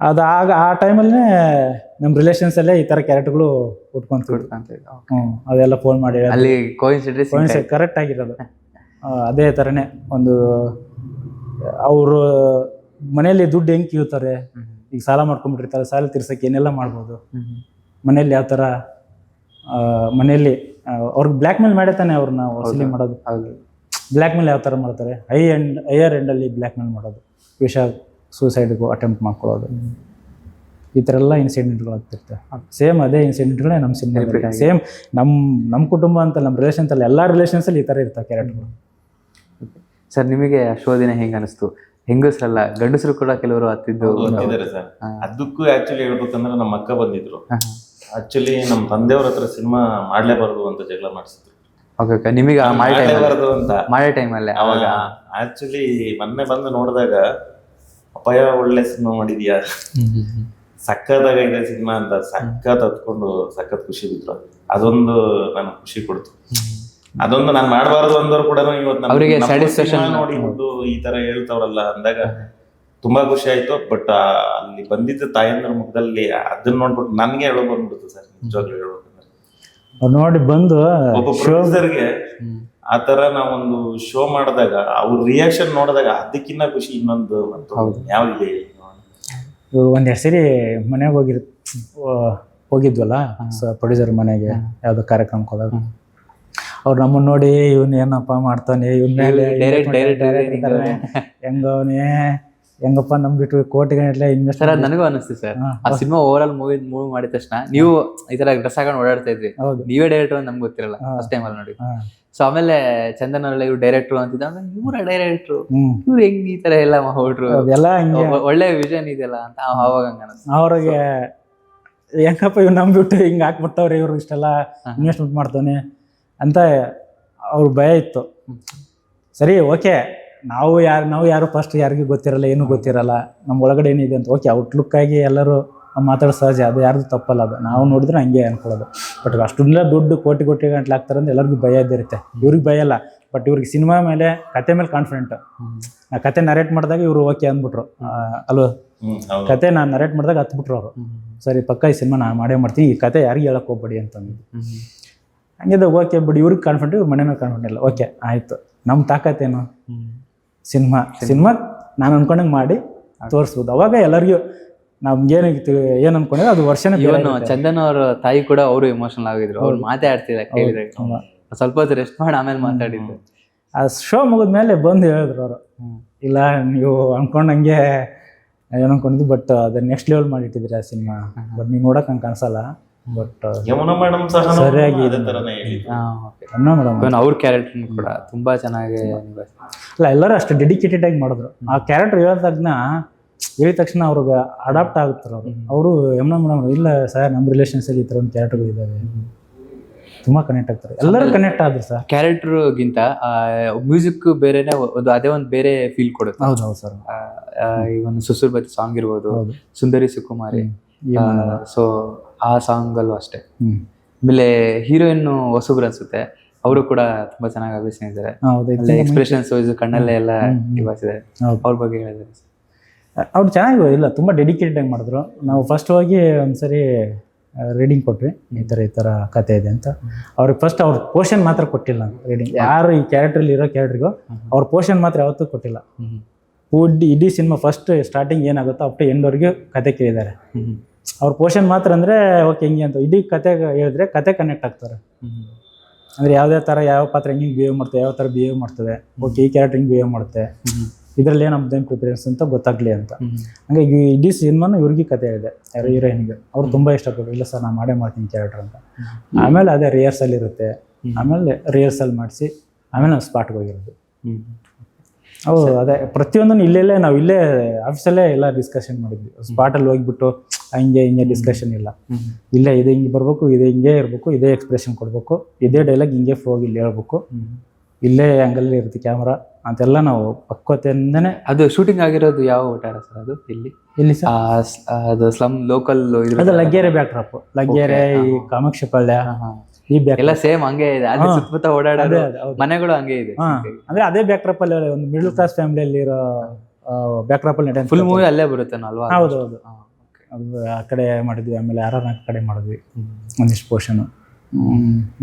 ಅದು ಆಗ ಆ ಟೈಮಲ್ಲೇ ನಮ್ಮ ರಿಲೇಷನ್ಸಲ್ಲೇ ಈ ಥರ ಕ್ಯಾರೆಟ್ಗಳು ಉಟ್ಕೊಂತ. ಹ್ಞೂ ಅದೆಲ್ಲ ಫೋನ್ ಮಾಡಿ ಅಲ್ಲಿ ಕರೆಕ್ಟ್ ಆಗಿರೋದು. ಅದೇ ಥರನೇ ಒಂದು ಅವರು ಮನೆಯಲ್ಲಿ ದುಡ್ಡು ಹೆಂಗೆ ಕೀಳ್ತಾರೆ? ಈಗ ಸಾಲ ಮಾಡ್ಕೊಂಡ್ಬಿಟ್ಟಿರ್ತಾರೆ ಸಾಲ ತೀರ್ಸಕ್ಕೆ ಏನೆಲ್ಲ ಮಾಡ್ಬೋದು? ಮನೆಯಲ್ಲಿ ಯಾವ ಥರ ಮನೆಯಲ್ಲಿ ಅವ್ರಿಗೆ ಬ್ಲ್ಯಾಕ್ ಮೇಲ್ ಮಾಡೇ ತಾನೆ ಅವ್ರನ್ನ ವಸೂಲಿ ಮಾಡೋದು. ಬ್ಲ್ಯಾಕ್ ಮೇಲ್ ಯಾವ ಥರ ಮಾಡ್ತಾರೆ? ಹೈ ಎಂಡ್ ಹೈಯರ್ ಎಂಡಲ್ಲಿ ಬ್ಲ್ಯಾಕ್ ಮೇಲ್ ಮಾಡೋದು. ವಿಷ ಸೂಸೈಡ್ಗೂ ಅಟೆಂಪ್ಟ್ ಮಾಡ್ಕೊಳ್ಳೋದು. ಈ ಥರ ಎಲ್ಲ ಇನ್ಸಿಡೆಂಟ್ಗಳು ಆಗ್ತಿರ್ತವೆ ಸೇಮ್ ಅದೇ ಇನ್ಸಿಡೆಂಟ್ಗಳೇ ನಮ್ಮ ಸಿನಿಮಾ ಸೇಮ್ ನಮ್ಮ ನಮ್ಮ ಕುಟುಂಬ ಅಂತ ನಮ್ಮ ರಿಲೇಷನ್ಸ್ ಅಲ್ಲಿ ಎಲ್ಲ ರಿಲೇಷನ್ಸಲ್ಲಿ ಈ ಥರ ಇರ್ತವೆ ಕ್ಯಾರೆಕ್ಟರ್ಗಳು ಸರ್ ನಿಮಗೆ ಆ ಶೋ ದಿನ ಹೆಂಗೆ ಅನಿಸ್ತು? ಹೆಂಗಸರಲ್ಲ ಗಂಡಸರು ಕೂಡ ಕೆಲವರು ಹತ್ತಿದ್ದು ಸರ್ ಅದಕ್ಕೂ ಆಕ್ಚುಲಿ ಹೇಳ್ಬೇಕಂದ್ರೆ ನಮ್ಮ ಅಕ್ಕ ಬಂದಿದ್ರು. ಆಕ್ಚುಲಿ ನಮ್ಮ ತಂದೆಯವ್ರ ಹತ್ರ ಸಿನಿಮಾ ಮಾಡ್ಲೇಬಾರ್ದು ಅಂತ ಜಗಳ ಮಾಡಿಸಿದ್ರು. ಓಕೆ ಓಕೆ ನಿಮಗೆ ಆ ಮಾಡೋ ಟೈಮ್ ಅಂತ. ಮಾಡೋ ಟೈಮಲ್ಲೇ ಅವಾಗ ಆಕ್ಚುಲಿ ಮೊನ್ನೆ ಬಂದು ನೋಡಿದಾಗ ಅಪಾಯ ಒಳ್ಳೆ ಸಿನಿಮಾ ಮಾಡಿದ್ಯಾ? ಸಖತ್ ಇದೆ ಸಿನಿಮಾ ಅಂತ ಸಖತ್ ಹತ್ಕೊಂಡು ಸಖತ್ ಖುಷಿ ಬಿದ್ರು ಅದೊಂದು ನನಗೆ ಖುಷಿ ಕೊಡ್ತು. ಅದೊಂದು ನಾನು ಮಾಡಬಾರ್ದು ಅಂದವ್ರು ಕೂಡ ಇವತ್ತು ಅವ್ರಿಗೆ ನೋಡಿ ನೋಡಿಬಿಟ್ಟು ಈ ತರ ಹೇಳ್ತಾವ್ರಲ್ಲ ಅಂದಾಗ ತುಂಬಾ ಖುಷಿ ಆಯ್ತು. ಬಟ್ ಅಲ್ಲಿ ಬಂದಿದ್ದ ತಾಯಂದ್ರ ಮುಖದಲ್ಲಿ ಅದನ್ನ ನೋಡ್ಬಿಟ್ಟು ನನ್ಗೆ ಹೇಳೋ ಬಂದ್ಬಿಡ್ತು ಸರ್ ನಿಜವಾಗ್ಲೂ ಹೇಳ್ಬೇಕಂದ್ರೆ ನೋಡಿ ಬಂದು ಒಬ್ಬ ಪ್ರೊಡ್ಯೂಸರ್ಗೆ ಆ ತರ ನಾವೊಂದು ಶೋ ಮಾಡಿದಾಗ ಅವ್ರ ರಿಯಾಕ್ಷನ್ ನೋಡಿದಾಗ ಅದಕ್ಕಿಂತ ಖುಷಿ ಇನ್ನೊಂದು ಮತ್ತು ಯಾವ್ದಿದೆ ಒಂದೆರಡು ಸರಿ ಮನೆಗೆ ಹೋಗಿರ್ ಹೋಗಿದ್ವಲ್ಲ ಪ್ರೊಡ್ಯೂಸರ್ ಮನೆಗೆ ಯಾವುದೋ ಕಾರ್ಯಕ್ರಮಕ್ಕೆ ಹೋದಾಗ ಅವ್ರು ನಮ್ಮನ್ನ ನೋಡಿ ಇವನ್ ಏನಪ್ಪ ಮಾಡ್ತಾನೆ ಇವನ್ ಮೇಲೆ direct ಹೆಂಗವನೇ ಹೆಂಗಪ್ಪ ಬಿಟ್ಟು ಕೋಟಿಗಟ್ಟಲೆ ಇನ್ವೆಸ್ಟ್ ಸರ್ ಇನ್ವೆಸ್ಟರ್ ನನಗೂ ಅನಿಸ್ತು ಸರ್. ಆ cinema overall movie movie ಮಾಡಿದ ತಕ್ಷಣ ನೀವು ಈ ತರ ಡ್ರೆಸ್ ಹಾಕೊಂಡು ಓಡಾಡ್ತಾ ಇದ್ರಿ. ಹೌದು. ನೀವೇ ಡೈರೆಕ್ಟರ್ ಅಂತ ನಮ್ಗೆ ಗೊತ್ತಿರಲ್ಲ. ಫಸ್ಟ್ ಟೈಮ್ ಅಲ್ಲಿ ನೋಡಿ. ಹಾ. ಸೊ ಆಮೇಲೆ ಚಂದನ್ ಅವರೆಲ್ಲ ಇವ್ರು ಡೈರೆಕ್ಟರ್ ಅಂತಿದ್ದ ಇವರ ಡೈರೆಕ್ಟ್ರು ಇವ್ರು ಹೆಂಗ್ ಈ ತರ ಎಲ್ಲ ಹೊರಟ್ರು ಎಲ್ಲ ಹಿಂಗೆ. ಒಳ್ಳೆ ವಿಷನ್ ಇದೆಯಲ್ಲ ಅಂತ ಅವಾಗ ಹಂಗ ಅವ್ರಿಗೆ ಹೆಂಗಪ್ಪ ಇವ್ ನಂಬಿಬಿಟ್ಟು ಹಿಂಗೆ ಹಾಕ್ಬಿಟ್ಟವ್ರೆ ಇವ್ರು ಇಷ್ಟೆಲ್ಲ ಇನ್ವೆಸ್ಟ್ಮೆಂಟ್ ಮಾಡ್ತಾನೆ ಅಂತ ಅವ್ರ ಭಯ ಇತ್ತು. ಸರಿ ಓಕೆ. ನಾವು ಯಾರು ನಾವು ಯಾರು ಫಸ್ಟ್ ಯಾರಿಗೂ ಗೊತ್ತಿರಲ್ಲ ಏನೂ ಗೊತ್ತಿರಲ್ಲ. ನಮ್ಮ ಒಳಗಡೆ ಏನಿದೆ ಅಂತ ಓಕೆ ಔಟ್ಲುಕ್ ಆಗಿ ಎಲ್ಲರೂ ಮಾತಾಡೋ ಸಹಜ ಅದು ಯಾರ್ದು ತಪ್ಪಲ್ಲ ಅದು. ನಾವು ನೋಡಿದ್ರೆ ಹಂಗೆ ಅನ್ಕೊಳ್ಳೋದು. ಬಟ್ ಅಷ್ಟನ್ನೆಲ್ಲ ದುಡ್ಡು ಕೋಟಿ ಕೋಟಿ ಗಂಟ್ಲೆ ಹಾಕ್ತಾರೆ ಅಂದ್ರೆ ಎಲ್ಲರಿಗೂ ಭಯ ಇದ್ದಿರುತ್ತೆ ಇವ್ರಿಗೆ ಭಯ ಇಲ್ಲ. ಬಟ್ ಇವ್ರಿಗೆ ಸಿನಿಮಾ ಮೇಲೆ ಕತೆ ಮೇಲೆ ಕಾನ್ಫಿಡೆಂಟ್ ಆ ಕತೆ ನರೇಟ್ ಮಾಡಿದಾಗ ಇವರು ಓಕೆ ಅಂದ್ಬಿಟ್ರು. ಅಲ್ವ? ಕತೆ ನಾನು ನರೇಟ್ ಮಾಡಿದಾಗ ಹತ್ಬಿಟ್ರು ಅವರು. ಸರಿ ಪಕ್ಕ ಈ ಸಿನಿಮಾ ನಾನು ಮಾಡೇ ಮಾಡ್ತೀನಿ ಈ ಕತೆ ಯಾರಿಗೆ ಹೇಳಕ್ ಹೋಗ್ಬೇಡಿ ಅಂತಂದು ಹಂಗಿದೆ ಓಕೆ ಬಿಡಿ ಇವ್ರಿಗೆ ಕಾನ್ಫಿಡೆಂಟ್ ಇವ್ರ ಮನೇನ ಕಾನ್ಫಿಡೆಂಟ್ ಇಲ್ಲ. ಓಕೆ ಆಯ್ತು. ನಮ್ಮ ತಾಕತ್ತೇನು ಸಿನಿಮಾ. ಸಿನಿಮಾ. ನಾನು ಅನ್ಕೊಂಡಂಗೆ ಮಾಡಿ ತೋರಿಸ್ಬೋದು. ಅವಾಗ ಎಲ್ಲರಿಗೂ ನಮ್ಗೇನು ಏನ್ ಅನ್ಕೊಂಡಿದ್ರೆ ಅದು ವರ್ಷನೇ ಇವನು. ಚಂದನ್ ಅವ್ರ ತಾಯಿ ಕೂಡ ಅವರು ಎಮೋಷನಲ್ ಆಗಿದ್ರು. ಅವ್ರು ಮಾತಾಡ್ತಿಲ್ಲ ಕೇಳಿದ್ರೆ ಸ್ವಲ್ಪ ಹೊತ್ತು ರೆಸ್ಟ್ ಮಾಡಿ ಆಮೇಲೆ ಮಾತಾಡಿದ್ರು ಆ ಶೋ ಮುಗಿದ್ಮೇಲೆ ಬಂದು ಹೇಳಿದ್ರು ಅವರು. ಇಲ್ಲ ನೀವು ಅನ್ಕೊಂಡಂಗೆ ಏನು ಅನ್ಕೊಂಡಿದ್ವಿ ಬಟ್ ಅದ ನೆಕ್ಸ್ಟ್ ಲೆವೆಲ್ ಮಾಡಿಟ್ಟಿದ್ದೀರಿ ಆ ಸಿನಿಮಾ ಬಟ್ ನೀವು ನೋಡಕ್ ಹಂಗೆ ಕಾಣಿಸಲ್ಲ. ಬಟ್ ಯಮುನಾ ಮೇಡಮ್ ಸಹ ಸರಿಯಾಗಿ ಅದೇ ತರನೇ ಹೇಳಿದ್ರು ಹಾ, okay. ಅನ್ನ ಮೇಡಮ್. ಅವ್ರ ಕ್ಯಾರೆಕ್ಟರ್ ಕೂಡ ತುಂಬಾ ಚೆನ್ನಾಗಿ. ಅಲ್ಲ ಎಲ್ಲರೂ ಅಷ್ಟು ಡೆಡಿಕೇಟೆಡ್ ಆಗಿ ಮಾಡಿದ್ರು. ಆ ಕ್ಯಾರೆಕ್ಟರ್ ಹೇಳಿದಾಗ್ನ ಹೇಳಿದ ತಕ್ಷಣ ಅವ್ರಿಗೆ ಅಡಾಪ್ಟ್ ಆಗುತ್ತಾರೆ ಅವರು. ಅವರು ಯಮುನಾ ಮೇಡಮ್ ಇಲ್ಲ ಸರ್ ನಮ್ಮ ರಿಲೇಷನ್ಸ್ ಅಲ್ಲಿ ಈ ಥರ ಒಂದು ಥಿಯೇಟರ್ಗಳು ಇದ್ದಾವೆ ತುಂಬಾ ಕನೆಕ್ಟ್ ಆಗ್ತಾರೆ. ಎಲ್ಲರೂ ಕನೆಕ್ಟ್ ಆದ್ರು ಸರ್. ಕ್ಯಾರೆಕ್ಟರ್ ಗಿಂತ ಮ್ಯೂಸಿಕ್ ಬೇರೆನೇ ಒಂದು ಅದೇ ಒಂದು ಬೇರೆ ಫೀಲ್ ಕೊಡುತ್ತೆ. ಹೌದು ಹೌದು ಸರ್. ಈ ಒಂದು ಸುಸುರ್ ಬತ್ತಿ ಸಾಂಗ್ ಇರ್ಬೋದು ಸುಂದರಿ ಸುಕುಮಾರಿ. ಸೊ ಆ ಸಾಂಗ್ ಅಲ್ಲೂ ಅಷ್ಟೇ. ಆಮೇಲೆ ಹೀರೋಯಿನ್ ಹೊಸಬ್ರು ಅನ್ಸುತ್ತೆ. ಅವರು ಕೂಡ ತುಂಬಾ ಚೆನ್ನಾಗಿ ಅಭಿನಯಿಸಿದ್ದಾರೆ ಎಕ್ಸ್ಪ್ರೆಷನ್ಸ್ ಕಣ್ಣಲ್ಲೇ ಎಲ್ಲ ನಿಭಾಯಿಸಿದ್ದಾರೆ. ಅವ್ರ ಬಗ್ಗೆ ಹೇಳಿದ್ದಾರೆ ಅವ್ರು ಚೆನ್ನಾಗಿ ಇಲ್ಲ ತುಂಬ ಡೆಡಿಕೇಟೆಡ್ ಆಗಿ ಮಾಡಿದ್ರು. ನಾವು ಫಸ್ಟ್ ಹೋಗಿ ಒಂದ್ಸರಿ ರೀಡಿಂಗ್ ಕೊಟ್ವಿ. ಈ ಥರ ಈ ಥರ ಕತೆ ಇದೆ ಅಂತ. ಅವ್ರಿಗೆ ಫಸ್ಟ್ ಅವ್ರ ಪೋರ್ಷನ್ ಮಾತ್ರ ಕೊಟ್ಟಿಲ್ಲ ರೀಡಿಂಗ್ ಯಾರು ಈ ಕ್ಯಾರೆಕ್ಟ್ರಲ್ಲಿ ಇರೋ ಕ್ಯಾರೆಕ್ಟ್ರಿಗೂ ಅವ್ರ ಪೋರ್ಷನ್ ಮಾತ್ರ ಯಾವತ್ತೂ ಕೊಟ್ಟಿಲ್ಲ. ಇಡೀ ಇಡೀ ಸಿನಿಮಾ ಫಸ್ಟ್ ಸ್ಟಾರ್ಟಿಂಗ್ ಏನಾಗುತ್ತೋ ಅಪ್ ಟು ಎಂಡ್ವರೆಗೂ ಕತೆ ಕೇಳಿದ್ದಾರೆ. ಅವ್ರ ಪೋರ್ಷನ್ ಮಾತ್ರ ಅಂದರೆ ಓಕೆ ಹಿಂಗೆ ಅಂತ. ಇಡೀ ಕತೆ ಹೇಳಿದ್ರೆ ಕತೆ ಕನೆಕ್ಟ್ ಆಗ್ತಾರೆ. ಅಂದರೆ ಯಾವುದೇ ಥರ ಯಾವ ಪಾತ್ರ ಹೆಂಗೆ ಬಿಹೇವ್ ಮಾಡ್ತವೆ ಯಾವ ಥರ ಬಿಹೇವ್ ಮಾಡ್ತವೆ ಓಕೆ ಈ ಕ್ಯಾರೆಕ್ಟರ್ ಹಿಂಗೆ ಬಿಹೇವ್ ಮಾಡುತ್ತೆ. ಇದರಲ್ಲಿ ಏನು ಪ್ರಿಪೇರೆನ್ಸ್ ಅಂತ ಗೊತ್ತಾಗ್ಲಿ ಅಂತ. ಹಂಗಾಗಿ ಇಡೀ ಸಿನಿಮಾನು ಇವ್ರಿಗೆ ಕತೆ ಇದೆ ಯಾರು ಹೀರೋಯಿನ್ಗೆ. ಅವ್ರು ತುಂಬ ಇಷ್ಟಪಟ್ಟರು ಇಲ್ಲ ಸರ್ ನಾನು ಮಾಡೇ ಮಾಡ್ತೀನಿ ಕ್ಯಾರೆಕ್ಟರ್ ಅಂತ. ಆಮೇಲೆ ಅದೇ ರಿಹರ್ಸಲ್ ಇರುತ್ತೆ. ಆಮೇಲೆ ರಿಹರ್ಸಲ್ ಮಾಡಿಸಿ ಆಮೇಲೆ ನಾವು ಸ್ಪಾಟ್ಗೆ ಹೋಗಿರೋದು. ಹೌದು ಅದೇ ಪ್ರತಿಯೊಂದನ್ನು ಇಲ್ಲೆಲ್ಲೇ ನಾವು ಇಲ್ಲೇ ಆಫೀಸಲ್ಲೇ ಎಲ್ಲ ಡಿಸ್ಕಷನ್ ಮಾಡಿದ್ವಿ. ಸ್ಪಾಟಲ್ಲಿ ಹೋಗಿಬಿಟ್ಟು ಹಂಗೆ ಹಿಂಗೆ ಡಿಸ್ಕಷನ್ ಇಲ್ಲ. ಇಲ್ಲೇ ಇದು ಹಿಂಗೆ ಬರಬೇಕು ಇದು ಹಿಂಗೆ ಇರಬೇಕು ಇದೇ ಎಕ್ಸ್ಪ್ರೆಷನ್ ಕೊಡಬೇಕು ಇದೇ ಡೈಲಾಗ್ ಹಿಂಗೆ ಹೋಗಿ ಇಲ್ಲಿ ಹೇಳ್ಬೇಕು ಇಲ್ಲೇ ಆ್ಯಂಗಲ್ ಇರುತ್ತೆ ಕ್ಯಾಮ್ರಾ ಅಂತೆಲ್ಲ ನಾವು ಪಕ್ವತೆಯಿಂದನೇ ಅದು ಶೂಟಿಂಗ್ ಆಗಿರೋದು ಯಾವ ಒಟ್ಟಾರ ಸರ್ ಅದು? ಇಲ್ಲಿ ಇಲ್ಲಿ ಸರ್? ಅದು ಸ್ಲಮ್ ಲೋಕಲ್ ಅದು ಲಗ್ಗೆರೆ ಬ್ಯಾಕ್ ಡ್ರಾಪ್ ಲಗ್ಗೆರೆ ಈ ಕಾಮಾಕ್ಷಿ ಪಾಳ್ಯ ಈ ಬ್ಯಾಕ್ ಎಲ್ಲ ಸೇಮ್ ಹಂಗೆ ಇದೆ. ಅದೇ. ಸುತ್ತಮುತ್ತ ಓಡಾಡೋದು ಮನೆಗಳು ಹಂಗೆ ಇದೆ. ಅಂದ್ರೆ ಅದೇ ಬ್ಯಾಕ್ ಡ್ರಾಪ್ ಅಲ್ಲಿ ಒಂದು ಮಿಡಲ್ ಕ್ಲಾಸ್ ಫ್ಯಾಮಿಲಿಯಲ್ಲಿ ಇರೋ ಬ್ಯಾಕ್ ಡ್ರಾಪ್ ಅಲ್ಲಿ ಫುಲ್ ಮೂವಿ ಅಲ್ಲೇ ಬರುತ್ತೆ ಅಲ್ವಾ? ಹೌದು ಹೌದು. ಆ ಕಡೆ ಮಾಡಿದ್ವಿ ಆಮೇಲೆ ಆರ್ ಆರ್ ಕಡೆ ಮಾಡಿದ್ವಿ. ಒಂದಿಷ್ಟು ಪೋರ್ಷನ್